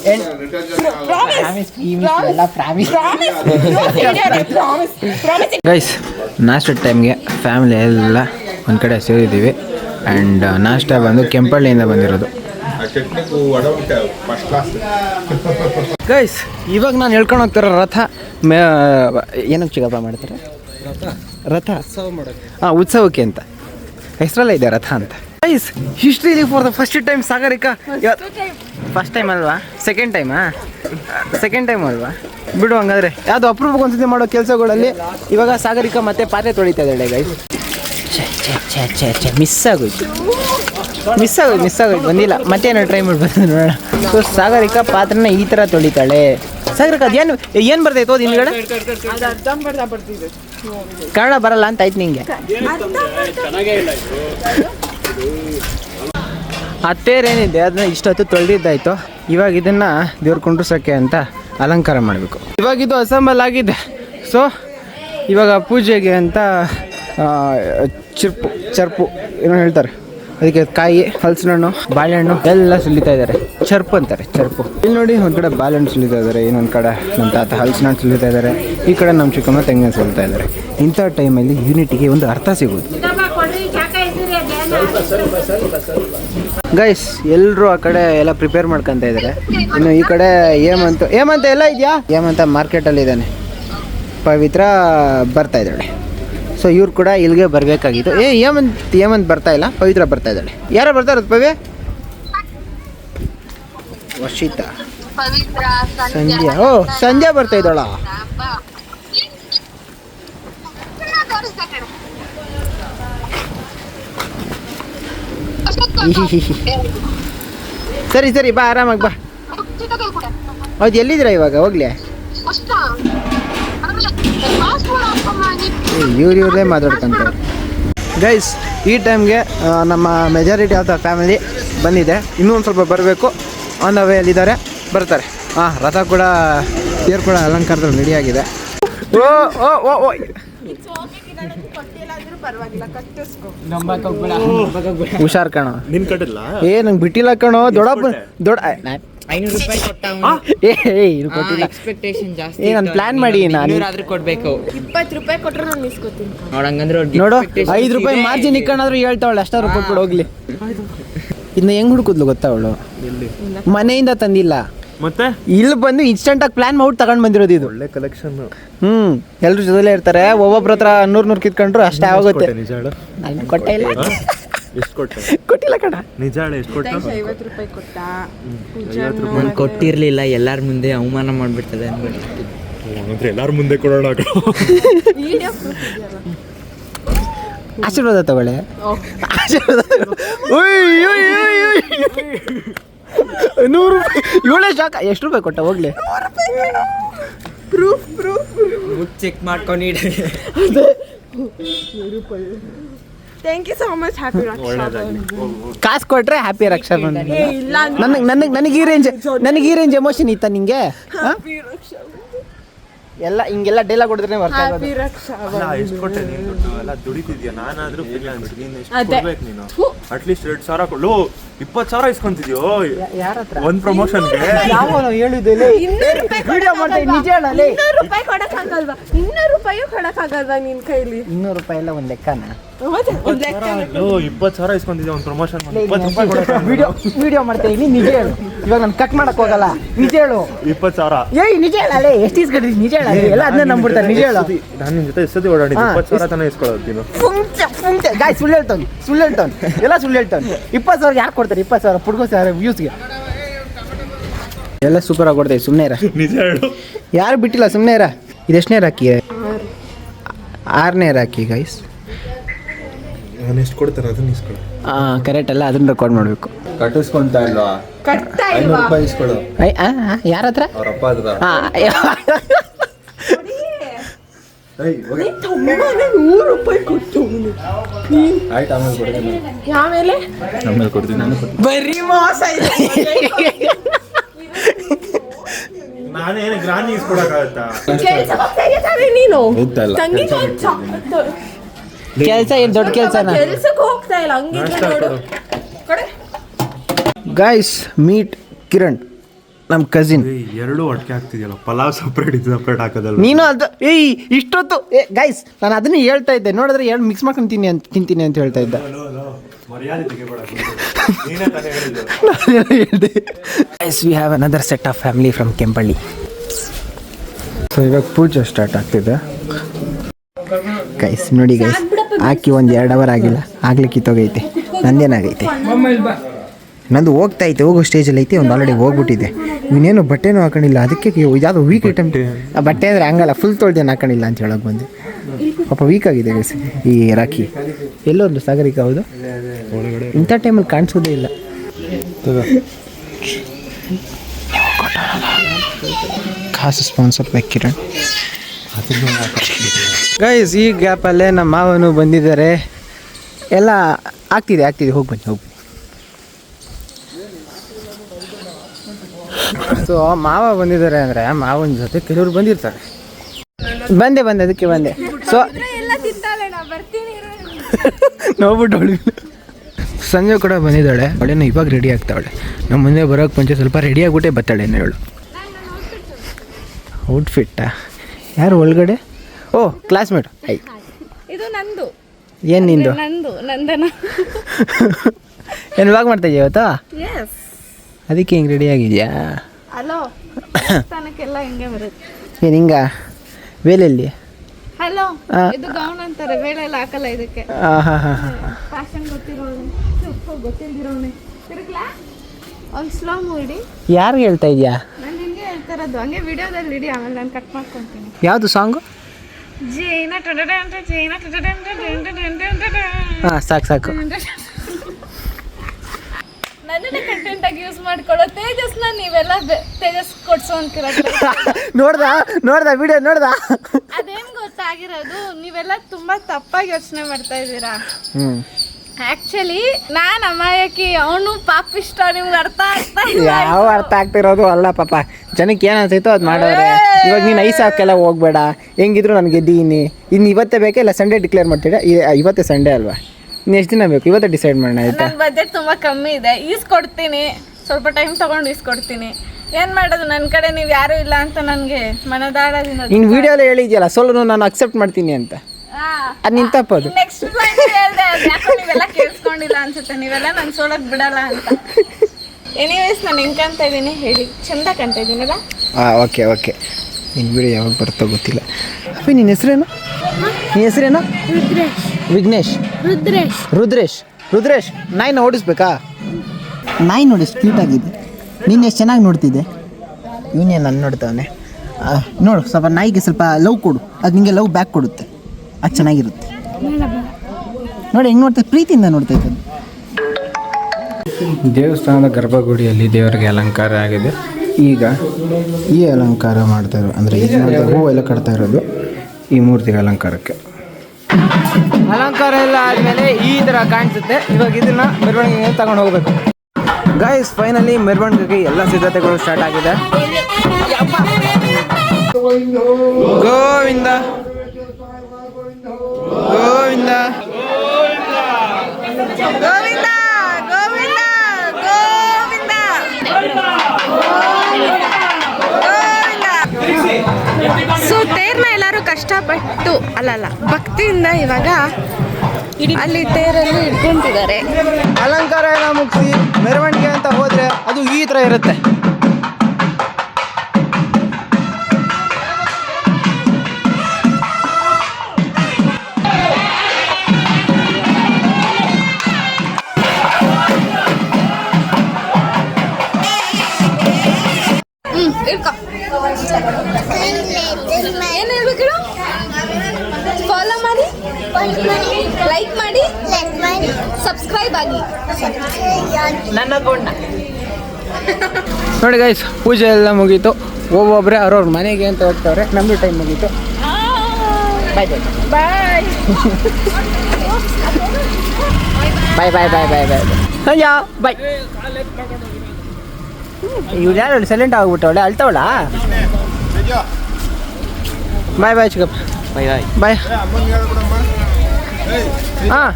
ಎಲ್ಲ promise promise promise guys next ಟೈಮ್ಗೆ ಫ್ಯಾಮಿಲಿ ಎಲ್ಲ ಒಂದು ಕಡೆ ಸೇರಿದ್ದೀವಿ. ಆ್ಯಂಡ್ ನಾಷ್ಟ ಬಂದು ಕೆಂಪಳ್ಳಿಯಿಂದ ಬಂದಿರೋದು. ಗೈಸ್ ಇವಾಗ ನಾನು ಹೇಳ್ಕೊಂಡು ಹೋಗ್ತಿರೋ ರಥ ಮೇ ಏನಕ್ಕೆ ಚಿಗಪ್ಪ ಮಾಡ್ತಾರೆ? ರಥ? ಹಾಂ ಉತ್ಸವಕ್ಕೆ ಅಂತ. ಹೆಸರಲ್ಲ ಇದೆ ರಥ ಅಂತ. Guys historically for the first time Sagarika first time ಅಲ್ವಾ? ಸೆಕೆಂಡ್ ಟೈಮಾ ಸೆಕೆಂಡ್ ಟೈಮ್ ಅಲ್ವಾ? ಬಿಡು ಹಂಗಾದ್ರೆ. ಯಾವುದು ಅಪ್ರೂಪಕ್ಕೆ ಒಂದ್ಸತಿ ಮಾಡೋ ಕೆಲಸಗಳಲ್ಲಿ ಇವಾಗ ಸಾಗರಿಕ ಮತ್ತೆ ಪಾತ್ರೆ ತೊಳಿತಾ ಇದ್ದಾಳೆ ಗೈಸ್ ಛೆ ಮಿಸ್ ಆಗೋಯ್ತು ಮಿಸ್ ಆಗೋಯ್ತು ಮಿಸ್ ಆಗೋಯ್ತು ಬಂದಿಲ್ಲ. ಮತ್ತೆ ಏನೋ ಟ್ರೈ ಮಾಡ್ಬೋದು ನೋಡೋಣ. ಸೊ ಸಾಗರಿಕಾ ಪಾತ್ರನ ಈ ಥರ ತೊಳಿತಾಳೆ. ಸಾಗರಿಕ ಅದೇನು ಏನು ಬರ್ತೈತೆ ಓದಿ ಹಿಂದ್ಗಡೆ? ಕನ್ನಡ ಬರಲ್ಲ ಅಂತ ಆಯ್ತು ನಿಂಗೆ. ಅತ್ತೇರೇನಿದೆ? ತೇರೇನಿದೆ ಅದನ್ನ ಇಷ್ಟೊತ್ತು ತೊಳೆದಿದ್ದಾಯ್ತು. ಇವಾಗ ಇದನ್ನ ದೇವ್ರ ಕುಂಡ್ರಸಕ್ಕೆ ಅಂತ ಅಲಂಕಾರ ಮಾಡಬೇಕು. ಇವಾಗ ಇದು ಅಸೆಂಬಲ್ ಆಗಿದೆ. ಸೊ ಇವಾಗ ಪೂಜೆಗೆ ಅಂತ ಚಿರ್ಪು, ಚರ್ಪು ಏನೋ ಹೇಳ್ತಾರೆ. ಅದಕ್ಕೆ ಕಾಯಿ ಹಲಸಿನ ಹಣ್ಣು ಬಾಳೆಹಣ್ಣು ಎಲ್ಲ ಸುಲಿತಾ ಇದ್ದಾರೆ. ಚರ್ಪು ಅಂತಾರೆ, ಚರ್ಪು. ಇಲ್ಲಿ ನೋಡಿ ಒಂದು ಕಡೆ ಬಾಳೆಹಣ್ಣು ಸುಲಿತಾ ಇದ್ದಾರೆ, ಇನ್ನೊಂದು ಕಡೆ ನಮ್ಮ ತಾತ ಹಲಸಿನ ಹಣ್ಣು ಸುಲಿತಾ ಇದ್ದಾರೆ. ಈ ಕಡೆ ನಮ್ಮ ಚಿಕ್ಕಮ್ಮ ತೆಂಗಿನ ಸುಲಿತಾ ಇದ್ದಾರೆ. ಇಂಥ ಟೈಮಲ್ಲಿ ಯೂನಿಟಿಗೆ ಒಂದು ಅರ್ಥ ಸಿಗೋದು ಗೈಸ್ ಎಲ್ಲರೂ ಆ ಕಡೆ ಎಲ್ಲ ಪ್ರಿಪೇರ್ ಮಾಡ್ಕೊಂತ ಇದ್ದಾರೆ. ಇನ್ನು ಈ ಕಡೆ ಏಮಂತ ಏಮಂತ ಎಲ್ಲ ಇದೆಯಾ? ಏಮಂತ ಮಾರ್ಕೆಟಲ್ಲಿ ಇದ್ದಾನೆ. ಪವಿತ್ರ ಬರ್ತಾ ಇದ್ದಾಳೆ. ಸೊ ಇವ್ರು ಕೂಡ ಇಲ್ಲಿಗೆ ಬರಬೇಕಾಗಿತ್ತು. ಏ ಹೇಮಂತ್ ಹೇಮಂತ್ ಬರ್ತಾ ಇಲ್ಲ? ಪವಿತ್ರ ಬರ್ತಾ ಇದ್ದಾಳೆ. ಯಾರು ಬರ್ತಾ ಇರೋದು ಪವಿ ವರ್ಷಿತ? ಸಂಧ್ಯಾ ಓ ಸಂಧ್ಯಾ ಬರ್ತಾ ಇದ್ದಾಳ? (laughs) ಸರಿ ಸರಿ ಬಾ ಆರಾಮಾಗಿ ಬಾ. ಹೌದು ಎಲ್ಲಿದ್ದೀರಾ ಇವಾಗ? ಹೋಗ್ಲಿ. ಇವ್ರು ಇವ್ರದೇ ಮಾತಾಡ್ಕೊಂತಾರೆ ಗೈಸ್ ಈ ಟೈಮ್ಗೆ ನಮ್ಮ ಮೆಜಾರಿಟಿ ಆಫ್ ದ ಫ್ಯಾಮಿಲಿ ಬಂದಿದೆ. ಇನ್ನೂ ಒಂದು ಸ್ವಲ್ಪ ಬರಬೇಕು. ಆನ್ ದ ವೇ ಅಲ್ಲಿದ್ದಾರೆ. ಬರ್ತಾರೆ. ಹಾಂ ರಥ ಕೂಡ ತೇರು ಕೂಡ ಅಲಂಕಾರದಲ್ಲಿ ರೆಡಿಯಾಗಿದೆ ಓ ಓ ಓ ಓ. ಹುಷಾರ್ ಕಣೋ. ನಿನ್ ಕಟ್ಟಿಲ್ಲ ಏ ನಂಗೆ ಬಿಟ್ಟಿಲ್ಲ ಕಣೋ. ದೊಡ್ಡ ದೊಡ್ಡ ಐನೂರು ರೂಪಾಯಿ ಕೊಟ್ಟ ಏ ಏ, ಇದು ಕೊಟ್ಟಿಲ್ಲ. ಎಕ್ಸ್ಪೆಕ್ಟೇಷನ್ ಜಾಸ್ತಿ ಏ, ನಾನು ಪ್ಲಾನ್ ಮಾಡಿ ನಾನು- ಆದ್ರೂ ಕೊಡ್ಬೇಕು. ಇಪ್ಪತ್ತು ರೂಪಾಯಿ ಕೊಟ್ರೆ ನಾನು ಇಸ್ಕೊತೀನಿ ನೋಡಂಗಂದ್ರೆ ನೋಡು ಐದು ರೂಪಾಯಿ ಮಾರ್ಜಿನ್ ಇಕ್ಕಣಾದ್ರೂ ಹೇಳ್ತಾವಳೆ ಅಷ್ಟಾದ್ರು ಕೊಟ್ಬಿಡು ಹೋಗ್ಲಿ. ಇನ್ನು ಹೆಂಗ್ ಹುಡುಕುದ್ಲು ಗೊತ್ತಾ ಅವಳು? ಮನೆಯಿಂದ ತಂದಿಲ್ಲ. ಮತ್ತೆ? ಇಲ್ಲಿ ಬಂದು ಇನ್ಸ್ಟೆಂಟ್ ಆಗಿ ಪ್ಲಾನ್ ಮಾಡಿ ತಗೊಂಡ್ ಬಂದಿರೋದು ಇದು. ಒಳ್ಳೆ ಕಲೆಕ್ಷನ್ ಹ್ಮ್ ಎಲ್ರು ಜೊತೆಲೇ ಇರ್ತಾರೆ ಒಬ್ಬೊಬ್ರ ಹತ್ರ ನೂರ್ ನೂರ್ ಕಿತ್ಕೊಂಡ್ರು ಅಷ್ಟೇ ಆಗುತ್ತೆ ಕೊಟ್ಟೆ ಇಲ್ಲ. ಎಷ್ಟು ಕೊಟ್ಟೆ ಕೊಟ್ಟಿಲ್ಲ ಕಣ. ನಿಜ ಹೇಳು ಎಷ್ಟು ಕೊಟ್ಟು ಐವತ್ತು ರೂಪಾಯಿ ಕೊಟ್ಟ. ನಾನು ಕೊಟ್ಟಿರ್ಲಿಲ್ಲ ಎಲ್ಲಾರ ಮುಂದೆ ಅವಮಾನ ಮಾಡ್ಬಿಡ್ತದೆ ಅನ್ಬಿಟ್ಟು. ಅಂದ್ರೆ ಎಲ್ಲಾರ ಮುಂದೆ ಕೊಡೋಣ ಆಶೀರ್ವಾದ ತಗೊಳ್ಳೆ. ಆಶೀರ್ವಾದ. ನೂರು ರೂಪಾಯಿ. ಏಳೇ ಶಾಕ ಎಷ್ಟು ರೂಪಾಯಿ ಕೊಟ್ಟ? ಹೋಗ್ಲಿ. ಚೆಕ್ ಮಾಡ್ಕೊಂಡು thank you so much happy ಕಾಸು ಕೊಟ್ರೆ ಹ್ಯಾಪಿ ರಕ್ಷಾ ಇಲ್ಲ ನನಗೆ ನನಗೆ ನನಗೆ ಈ ರೇಂಜ್ ನನಗೆ ಈ ರೇಂಜ್ ಎಮೋಷನ್ ಇತ್ತ ನಿಂಗೆ? ಹ? ಎಲ್ಲ ಹಿಂಗೆಲ್ಲ ಡೈಲಾಗ್ ಕೊಡಿದ್ರೆ ಬರ್ತಾ ಇರೋದು ಹ್ಯಾಪಿ ರಕ್ಷಾ ಎಷ್ಟು ಕೊಟ್ಟೆ ನೀನು ದುಡ್ಡು ಎಲ್ಲ ದುಡಿತಿದ್ಯಾ? ನಾನಾದ್ರೂ ಫಿಲ್ ಆಗ್ಬಿಟ್ಟು ನೀನು ಎಷ್ಟು ಅದೇ. ಕೊಡ್ಬೇಕು ನೀನು. ಅಟ್ಲೀಸ್ಟ್ ಎರಡು ಸಾವಿರ ಕೊಡು. ಇಪ್ಪತ್ತು ಸಾವಿರ ಇಸ್ಕೊಂತಿದ್ಯೋ? ಒಂದ್ ಪ್ರಮೋಷನ್ಗೆ ಯಾವ ಹೇಳಿದ್ದೆ ಇನ್ನೂರು ರೂಪಾಯಿ ವಿಡಿಯೋ ಮಾಡ್ತಾ ನಿಜ ಹೇಳಲೇ ಇನ್ನೂರು ರೂಪಾಯಿ ಕೊಡಕ್ಕಾಗಲ್ವಾ? ಇನ್ನೂರು ರೂಪಾಯಿ ಕೊಡಕ್ಕಾಗಲ್ವಾ ನಿನ್ ಕೈಲಿ? ಇನ್ನೂರು ರೂಪಾಯಿ ಎಲ್ಲ ಒಂದು ಲೆಕ್ಕನ? ಹೌದಾ? ಒಂದ್ ಲೆಕ್ಕ ಇಪ್ಪತ್ತು ಸಾವಿರ ಇಸ್ಕೊಂತಿದ್ಯಾ ಒಂದು ಪ್ರಮೋಷನ್ ಇಪ್ಪತ್ತು ರೂಪಾಯಿ ಕೊಡಕ್ಕೆ ವಿಡಿಯೋ ವಿಡಿಯೋ ಮಾಡ್ತಾ ಇದ್ದೀನಿ ನಿಜ ಹೇಳು. ಇವಾಗ ನಾನು ಕಟ್ ಮಾಡಕ್ ಹೋಗಲ್ಲ ನಿಜ ಹೇಳು. ಇಪ್ಪತ್ತು ಸಾವಿರ. ಏಯ್ ನಿಜ ಹೇಳಲೇ ಎಷ್ಟು ನಿಜ ಎಲ್ಲ ಅದನ್ನ ನಂಬಿಡ್ತಾರೆ ನಿಜ ಹೇಳು. ನಾನು ನಿನ್ ಜೊತೆ ಎಷ್ಟೊತ್ತಿ ಓಡಾಡಿದ್ದು ಹಾ, ಇಪ್ಪತ್ತು ಸಾವಿರ ತಾನೇ ಇಸ್ಕೊಳ್ಳೋದು ನೀನು. ಫುಂಚ ಫುಂಚ ಗಾಯ್ ಸುಳ್ಳು ಹೇಳ್ತಾನೆ ಸುಳ್ಳು ಹೇಳ್ತಾನೆ ಎಲ್ಲ ಸುಳ್ಳು ಹೇಳ್ತಾನೆ ಇಪ್ಪತ್ತು ಸಾವಿರ ಯಾರು ಕೊಡ್ತಾರೆ? ಇಪ್ಪತ್ತು ಸಾವಿರ ಪುಡ್ಕೋ ಸಾವಿರ ವ್ಯೂಸ್ಗೆ ಎಲ್ಲ ಸೂಪರ್ ಆಗಿ ಕೊಡ್ತೇವೆ ಸುಮ್ಮನೆ ಇರ. ನಿಜ ಹೇಳು. ಯಾರು ಬಿಟ್ಟಿಲ್ಲ ಸುಮ್ಮನೆ ಇರ. ಇದೆಷ್ಟನೇ ರಾಕಿ ಆರನೇ ರಾಕಿ ಗೈಸ್ ನಾನು ಎಷ್ಟು ಕೊಡ್ತಾರೆ ಅದನ್ನ ಇಸ್ಕೊಳ್ಳೋ. ಹಾಂ ಕರೆಕ್ಟ್ ಅಲ್ಲ ಅದನ್ನ ರೆಕಾರ್ಡ್ ಮಾಡಬೇಕು. ಕಟ್ಟಿಸ್ಕೊಂತ ಇಲ್ವಾ? ಕಟ್ತಾ ಐನೂರು ರೂಪಾಯಿ ಇಸ್ಕೊಳ್ಳು. ಯಾರ ಹತ್ರ? ಅವ್ರ ಅಪ್ಪ ಹತ್ರ. ಹಾಂ. ನೂರು ರೂಪಾಯಿ ಕೊಟ್ಟು ಆಯ್ತು ಆಮೇಲೆ ಕೊಡ್ತೀನಿ ಆಮೇಲೆ? ಆಮೇಲೆ ಕೊಡ್ತೀನಿ ನಾನು ಕೊಡ್ತೀನಿ. ಬರೀ ಮೋಸ ಇದೆ. ನಾನೇನು ಗ್ರಾನಿ ಇಸ್ಕೊಡಕ್ಕಾಗತ್ತಾ ಕೆಲ್ಸ ನೀನು? ಹೋಗ್ತಾ ಇಲ್ಲ. ಏನು ದೊಡ್ಡ ಕೆಲಸನ? ಕೆಲ್ಸಕ್ಕೆ ಹೋಗ್ತಾ ಇಲ್ಲ ಹಂಗಿದ್ರೆ ನೋಡು. ಕೊಡೆ. Guys meet Kiran. ನಮ್ಮ ಕಸಿನ್ ಎರಡು ಒಟ್ಟಿಗೆ ಆಗ್ತಿದೆಯಲ್ಲ ಪಲಾವ್ ಸಪ್ರೇಟ್ ಇದು ಸಪ್ರೇಟ್ ಹಾಕೋದಲ್ಲ ನೀನು ಅದು ಏಯ್ ಇಷ್ಟೊತ್ತು ಏ ಗೈಸ್ ನಾನು ಅದನ್ನೇ ಹೇಳ್ತಾ ಇದ್ದೆ. ನೋಡಿದ್ರೆ ಎರಡು ಮಿಕ್ಸ್ ಮಾಡ್ಕೊಂಡು ತಿನ್ನಿ ಅಂತ ತಿಂತೀನಿ ಅಂತ ಹೇಳ್ತಾ ಇದ್ದೆ. ಮರ್ಯಾದೆ ತೆಗಿಬೇಡ (laughs) ನೀನೇ ತಾನೇ ಹೇಳಿದ್ದು. Guys we have another set of family from Kempalli so ಇವಾಗ ಪೂಜೆ ಸ್ಟಾರ್ಟ್ ಆಗ್ತಿದೆ. ಗೈಸ್ ನೋಡಿ ಗೈಸ್ ಹಾಕಿ ಒಂದು ಎರಡು ಅವರ್ ಆಗಿಲ್ಲ. ಆಗ್ಲಿಕ್ಕೆ ಕಿತ್ತೋಗೈತೆ ನಂದೇನಾಗೈತೆ? ನಂದು ಹೋಗ್ತಾ ಐತೆ ಹೋಗೋ ಸ್ಟೇಜಲ್ಲಿ ಐತೆ ಒಂದು ಆಲ್ರೆಡಿ ಹೋಗ್ಬಿಟ್ಟಿದೆ. ಇನ್ನೇನು ಬಟ್ಟೆನೂ ಹಾಕೊಂಡಿಲ್ಲ. ಅದಕ್ಕೆ ಯಾವುದು ವೀಕ್ ಐಟಮ್ ಆ ಬಟ್ಟೆ ಅಂದರೆ ಹಂಗಲ್ಲ ಫುಲ್ ತೊಳ್ದೇನು ಹಾಕೊಂಡಿಲ್ಲ ಅಂತ ಹೇಳೋಕೆ ಬಂದೆ. ಪಾಪ ವೀಕ್ ಆಗಿದೆ ಗೈಸ್ ಈ ರಾಖಿ. ಎಲ್ಲೋದ್ಲು ಸಾಗರಿಕ ಹೌದು? ಇಂಥ ಟೈಮಲ್ಲಿ ಕಾಣಿಸೋದೇ ಇಲ್ಲ. ಖಾಸ ಸ್ಪಾನ್ಸರ್ ಬೈ ಕಿರಣ್. ಗೈಸ್ ಈ ಗ್ಯಾಪಲ್ಲೇ ನಮ್ಮ ಮಾವನು ಬಂದಿದ್ದಾರೆ. ಎಲ್ಲ ಆಗ್ತಿದೆ ಆಗ್ತಿದೆ ಹೋಗಿ ಬನ್ನಿ ಹೋಗಿ ಸೊ ಮಾವ ಬಂದಿದ್ದಾರೆ ಅಂದರೆ ಮಾವನ ಜೊತೆ ಕೆಲವರು ಬಂದಿರ್ತಾರೆ. ಬಂದೆ ಬಂದೆ ಅದಕ್ಕೆ ಬಂದೆ. ಸೊ. ನೋಡ್ಬಿಟ್ಟು ಸಂಜೆ ಕೂಡ ಬಂದಿದ್ದಾಳೆ ಅವಳೇನು ಇವಾಗ ರೆಡಿ ಆಗ್ತಾವಳೆ. ನಮ್ಮ ಮುಂದೆ ಬರೋಕೆ ಮುಂಚೆ ಸ್ವಲ್ಪ ರೆಡಿ ಆಗ್ಬಿಟ್ಟೆ ಬರ್ತಾಳೆ ಹೇಳು ಔಟ್ಫಿಟ್ಟಾ ಯಾರು ಒಳಗಡೆ? ಓ ಕ್ಲಾಸ್ಮೇಟ್ ಐ ಇದು ನಂದು. ಏನು ನಿಂದು? ನಂದು ನಂದನ. ಏನು ಇವಾಗ ಮಾಡ್ತಾ ಇದೆಯಾ ಇವತ್ತು? ಅದಕ್ಕೆ ಹಿಂಗೆ ರೆಡಿ ಆಗಿದೆಯಾ? ಹಲೋ ಸ್ಥಾನಕ್ಕೆಲ್ಲ ಹಿಂಗೆ ಬರುತ್ತೆ. ಏನು ಹಿಂಗ? ವೇಲೆಲ್ಲಿ ಹಲೋ ಇದು ಗೌನ್ ಅಂತಾರೆ ವೇಳೆ ಎಲ್ಲ ಹಾಕಲ್ಲ ಇದಕ್ಕೆ. ಫ್ಯಾಷನ್ ಗೊತ್ತಿರೋನು ಗೊತ್ತಿಲ್ದಿರೋನೆ ತಿರುಗ್ಲಾ? ಒಂದು ಸ್ಲೋ ಮೂಡಿ ಯಾರಿಗೆ ಹೇಳ್ತಾ ಇದೆಯಾ? ನಾನು ಹಿಂಗೆ ಹೇಳ್ತಾ ಇರೋದು ಹಂಗೆ ವಿಡಿಯೋದಲ್ಲಿ ಇಡಿ ಆಮೇಲೆ ನಾನು ಕಟ್ ಮಾಡ್ಕೊತೀನಿ. ಯಾವುದು ಸಾಂಗು ಜೇನ ಟಡ ಅಂತ ಜೇನ ಡೆನ್. ಹಾಂ ಸಾಕು ಸಾಕು. ನನ್ನನ್ನೇ ಕಂಟೆಂಟ್ ಆಗಿ ಯೂಸ್ ಮಾಡ್ಕೊಳ್ಳೋ ತೇಜಸ್ನ ನೀವೆಲ್ಲ ತೇಜಸ್ ಕೊಡ್ಸೋ ಅಂತೀರ? ನೋಡ್ದ? ನೋಡ್ದ ವಿಡಿಯೋ ನೋಡ್ದ? ಅದೇನ್ ಗೊತ್ತಾಗಿರೋದು ನೀವೆಲ್ಲ ತುಂಬಾ ತಪ್ಪಾಗಿ ಯೋಚನೆ ಮಾಡ್ತಾ ಇದ್ದೀರಾ? ಆಕ್ಚುಲಿ ನಾನ್ ಅಮಾಯಕಿ ಅವನು ಪಾಪಿಷ್ಟ ನಿಮ್ಗೆ ಅರ್ಥ ಆಗ್ತಾ ಇಲ್ಲ ಯಾವ ಅರ್ಥ ಆಗ್ತಿರೋದು? ಅಲ್ಲ ಪಾಪ ಜನಕ್ಕೆ ಏನು ಅನ್ಸೈತೋ ಅದು ಮಾಡೋರೆ. ಇವಾಗ ನೀನು ಐಸ್ ಹಾಕೆಲ್ಲ ಹೋಗ್ಬೇಡ. ಹೆಂಗಿದ್ರು ನನಗೆ ಗೆದ್ದೀನಿ ಇನ್ನು ಇವತ್ತೇ ಬೇಕೇ ಇಲ್ಲ ಸಂಡೇ ಡಿಕ್ಲೇರ್ ಮಾಡ್ತೀರಾ? ಇವತ್ತೇ ಸಂಡೇ ಅಲ್ವಾ? ಎಷ್ಟು ದಿನ ಬೇಕು? ಇವತ್ತೇ ಡಿಸೈಡ್ ಮಾಡೋಣ ಆಯ್ತಾ? ನನ್ನ ಬಜೆಟ್ ತುಂಬಾ ಕಮ್ಮಿ ಇದೆ. ಈಸ್ಕೊಡ್ತೀನಿ ಸ್ವಲ್ಪ ಟೈಮ್ ತಗೊಂಡು ಈಸ್ಕೊಡ್ತೀನಿ ಏನ್ ಮಾಡೋದು? ನನ್ನ ಕಡೆ ನೀವು ಯಾರು ಇಲ್ಲ ಅಂತ ನನಗೆ ಮನದಾಳದಿಂದ ನೀನು ವಿಡಿಯೋಲ್ಲ ಹೇಳಿದ್ಯಲ್ಲ ಸೋಲನು ನಾನು ಅಕ್ಸೆಪ್ಟ್ ಮಾಡ್ತೀನಿ ಅಂತ. ಅದು ನಿನ್ ತಪ್ಪದು. ನೆಕ್ಸ್ಟ್ ಹೇಳ್ದೆ ಅದ್ ಯಾಕೋ ನೀವೆಲ್ಲ ಕೇಳಿಸ್ಕೊಂಡಿಲ್ಲ ಅನ್ಸುತ್ತೆ. ನೀವೆಲ್ಲ ನನ್ನ ಸೋಲಕ್ ಬಿಡಲ್ಲ ಅಂತ. ಎನಿವೇಸ್ ನಾನು ಹೆಂಗ್ ಕಾಣ್ತಾ ಇದ್ದೀನಿ ಹೇಳಿ. ಚಂದ ಕಾಣ್ತಾ ಇದ್ದೀನಲ್ಲ? ಹಾಂ ಓಕೆ ಓಕೆ ನಿನ್ನ ವಿಡಿಯೋ ಯಾವಾಗ ಬರುತ್ತೋ ಗೊತ್ತಿಲ್ಲ. ಅಪ್ಪಿ ನಿನ್ನ ಹೆಸರೇನು? ನಿನ್ನ ಹೆಸರೇನು? ವಿಘ್ನೇಶ್. ರುದ್ರೇಶ್. ರುದ್ರೇಶ್. ರುದ್ರೇಶ್ ನಾಯಿನ ಓಡಿಸ್ಬೇಕಾ? ನಾಯಿ ನೋಡಿ ಎಷ್ಟು ಕ್ಯೂಟ್ ಆಗಿದೆ. ನೀನು ಎಷ್ಟು ಚೆನ್ನಾಗಿ ನೋಡ್ತಿದ್ದೆ ಇವನೇ ನಾನು ನೋಡ್ತಾವನೆ. ನೋಡು ಸ್ವಲ್ಪ ನಾಯಿಗೆ ಸ್ವಲ್ಪ ಲವ್ ಕೊಡು. ಅದು ನಿಮಗೆ ಲವ್ ಬ್ಯಾಕ್ ಕೊಡುತ್ತೆ. ಅದು ಚೆನ್ನಾಗಿರುತ್ತೆ. ನೋಡಿ ಹೆಂಗೆ ನೋಡ್ತಾ ಪ್ರೀತಿಯಿಂದ ನೋಡ್ತಾ ಇದ್ದಾನೆ ದೇವಸ್ಥಾನದ ಗರ್ಭಗುಡಿಯಲ್ಲಿ ದೇವರಿಗೆ ಅಲಂಕಾರ ಆಗಿದೆ. ಈಗ ಈ ಅಲಂಕಾರ ಮಾಡ್ತಾ ಇರೋ ಅಂದರೆ ಹೂ ಹೂವೆಲ್ಲ ಕಟ್ತಾ ಇರೋದು ಈ ಮೂರ್ತಿಗೆ ಅಲಂಕಾರಕ್ಕೆ. ಅಲಂಕಾರ ಎಲ್ಲ ಆದಮೇಲೆ ಈ ಥರ ಕಾಣಿಸುತ್ತೆ. ಇವಾಗ ಇದನ್ನ ಮೆರವಣಿಗೆ ತಗೊಂಡು ಹೋಗಬೇಕು. ಗಾಯ್ಸ್ ಫೈನಲಿ ಮೆರವಣಿಗೆಗೆ ಎಲ್ಲ ಸಿದ್ಧತೆಗಳು ಸ್ಟಾರ್ಟ್ ಆಗಿದೆ. ಗೋವಿಂದ ಗೋವಿಂದ. ಗೋವಿಂದ. ಗೋವಿಂದ. ಕಷ್ಟಪಟ್ಟು ಅಲ್ಲಲ್ಲ ಭಕ್ತಿಯಿಂದ ಇವಾಗ ಅಲ್ಲಿ ತೇರಲ್ಲಿ ಇಟ್ಕೊಂತಿದ್ದಾರೆ ಅಲಂಕಾರ ಮುಗಿಸಿ, ಮೆರವಣಿಗೆ ಅಂತ ಹೋದ್ರೆ ಅದು ಈ ಥರ ಇರುತ್ತೆ. ನೋಡಿ ಗೈಸ್ ಪೂಜೆ ಎಲ್ಲ ಮುಗೀತು. ಒಬ್ಬೊಬ್ಬರೇ ಅವ್ರವ್ರ ಮನೆಗೆ ಅಂತ ಹೋಗ್ತಾವ್ರೆ ನಮ್ಮದು ಟೈಮ್ ಮುಗೀತು. ಬಾಯ್ bye bye bye bye bye bye bye ಬಾಯ್ ಇವ್ರು ಯಾರು ಸೈಲೆಂಟ್ ಆಗ್ಬಿಟ್ಟವಳೆ? ಅಳ್ತಾವಳ? ಬಾಯ್ ಬಾಯ್ ಚಿಕ್ಕಪ್ಪ. ಬಾಯ್ ಬಾಯ್ ಬಾಯ್ ಹಾಂ.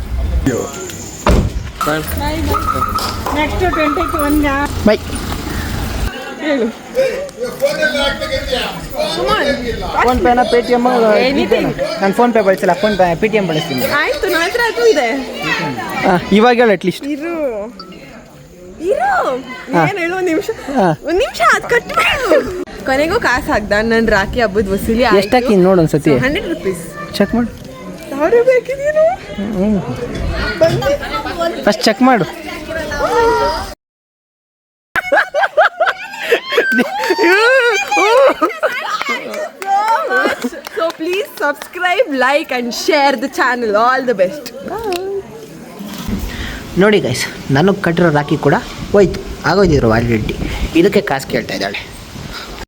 ನೆಕ್ಸ್ಟ್ ಟ್ವೆಂಟಿ ಒನ್ ಫೋನ್ ಪೇನ ಪೇ ಟಿ ಎಂ ನಾನು ಫೋನ್ ಪೇ ಬಳಸಿಲ್ಲ PhonePe Paytm ಬಳಸ್ತೀನಿ. ಆಯ್ತು ನನ್ನ ಹತ್ರ ಅದು ಇದೆ. ಇವಾಗ ಹೇಳು ಅಟ್ಲೀಸ್ಟ್ ಇರು. ಇರು. ಏನು ಹೇಳು ಒಂದ್ ನಿಮಿಷ. ಒಂದು ನಿಮಿಷ ಅದ್ ಕಟ್ ಕೊನೆಗೂ ಕಾಸು ಹಾಕ್ದ ನನ್ ರಾಖಿ ಹಬ್ಬದ ವಸೂಲಿ ಎಷ್ಟಾಕಿ ನೋಡು ಒಂದ್ಸತಿ. ಹಂಡ್ರೆಡ್ ರುಪೀಸ್ ಚೆಕ್ ಮಾಡು. ಸಾವಿರ ಬೇಕಿದೀನು ಫಸ್ಟ್ ಚೆಕ್ ಮಾಡು. So please subscribe like and share the channel all the best ನೋಡಿ ಗೈಸ್ ನನಗೆ ಕಟ್ಟಿರೋ ರಾಖಿ ಕೂಡ ಹೋಯ್ತು. ಆಗೋದಿದ್ರು ಆಲ್ರೆಡಿ ಇದಕ್ಕೆ ಕಾಸು ಕೇಳ್ತಾ ಇದ್ದಾಳೆ.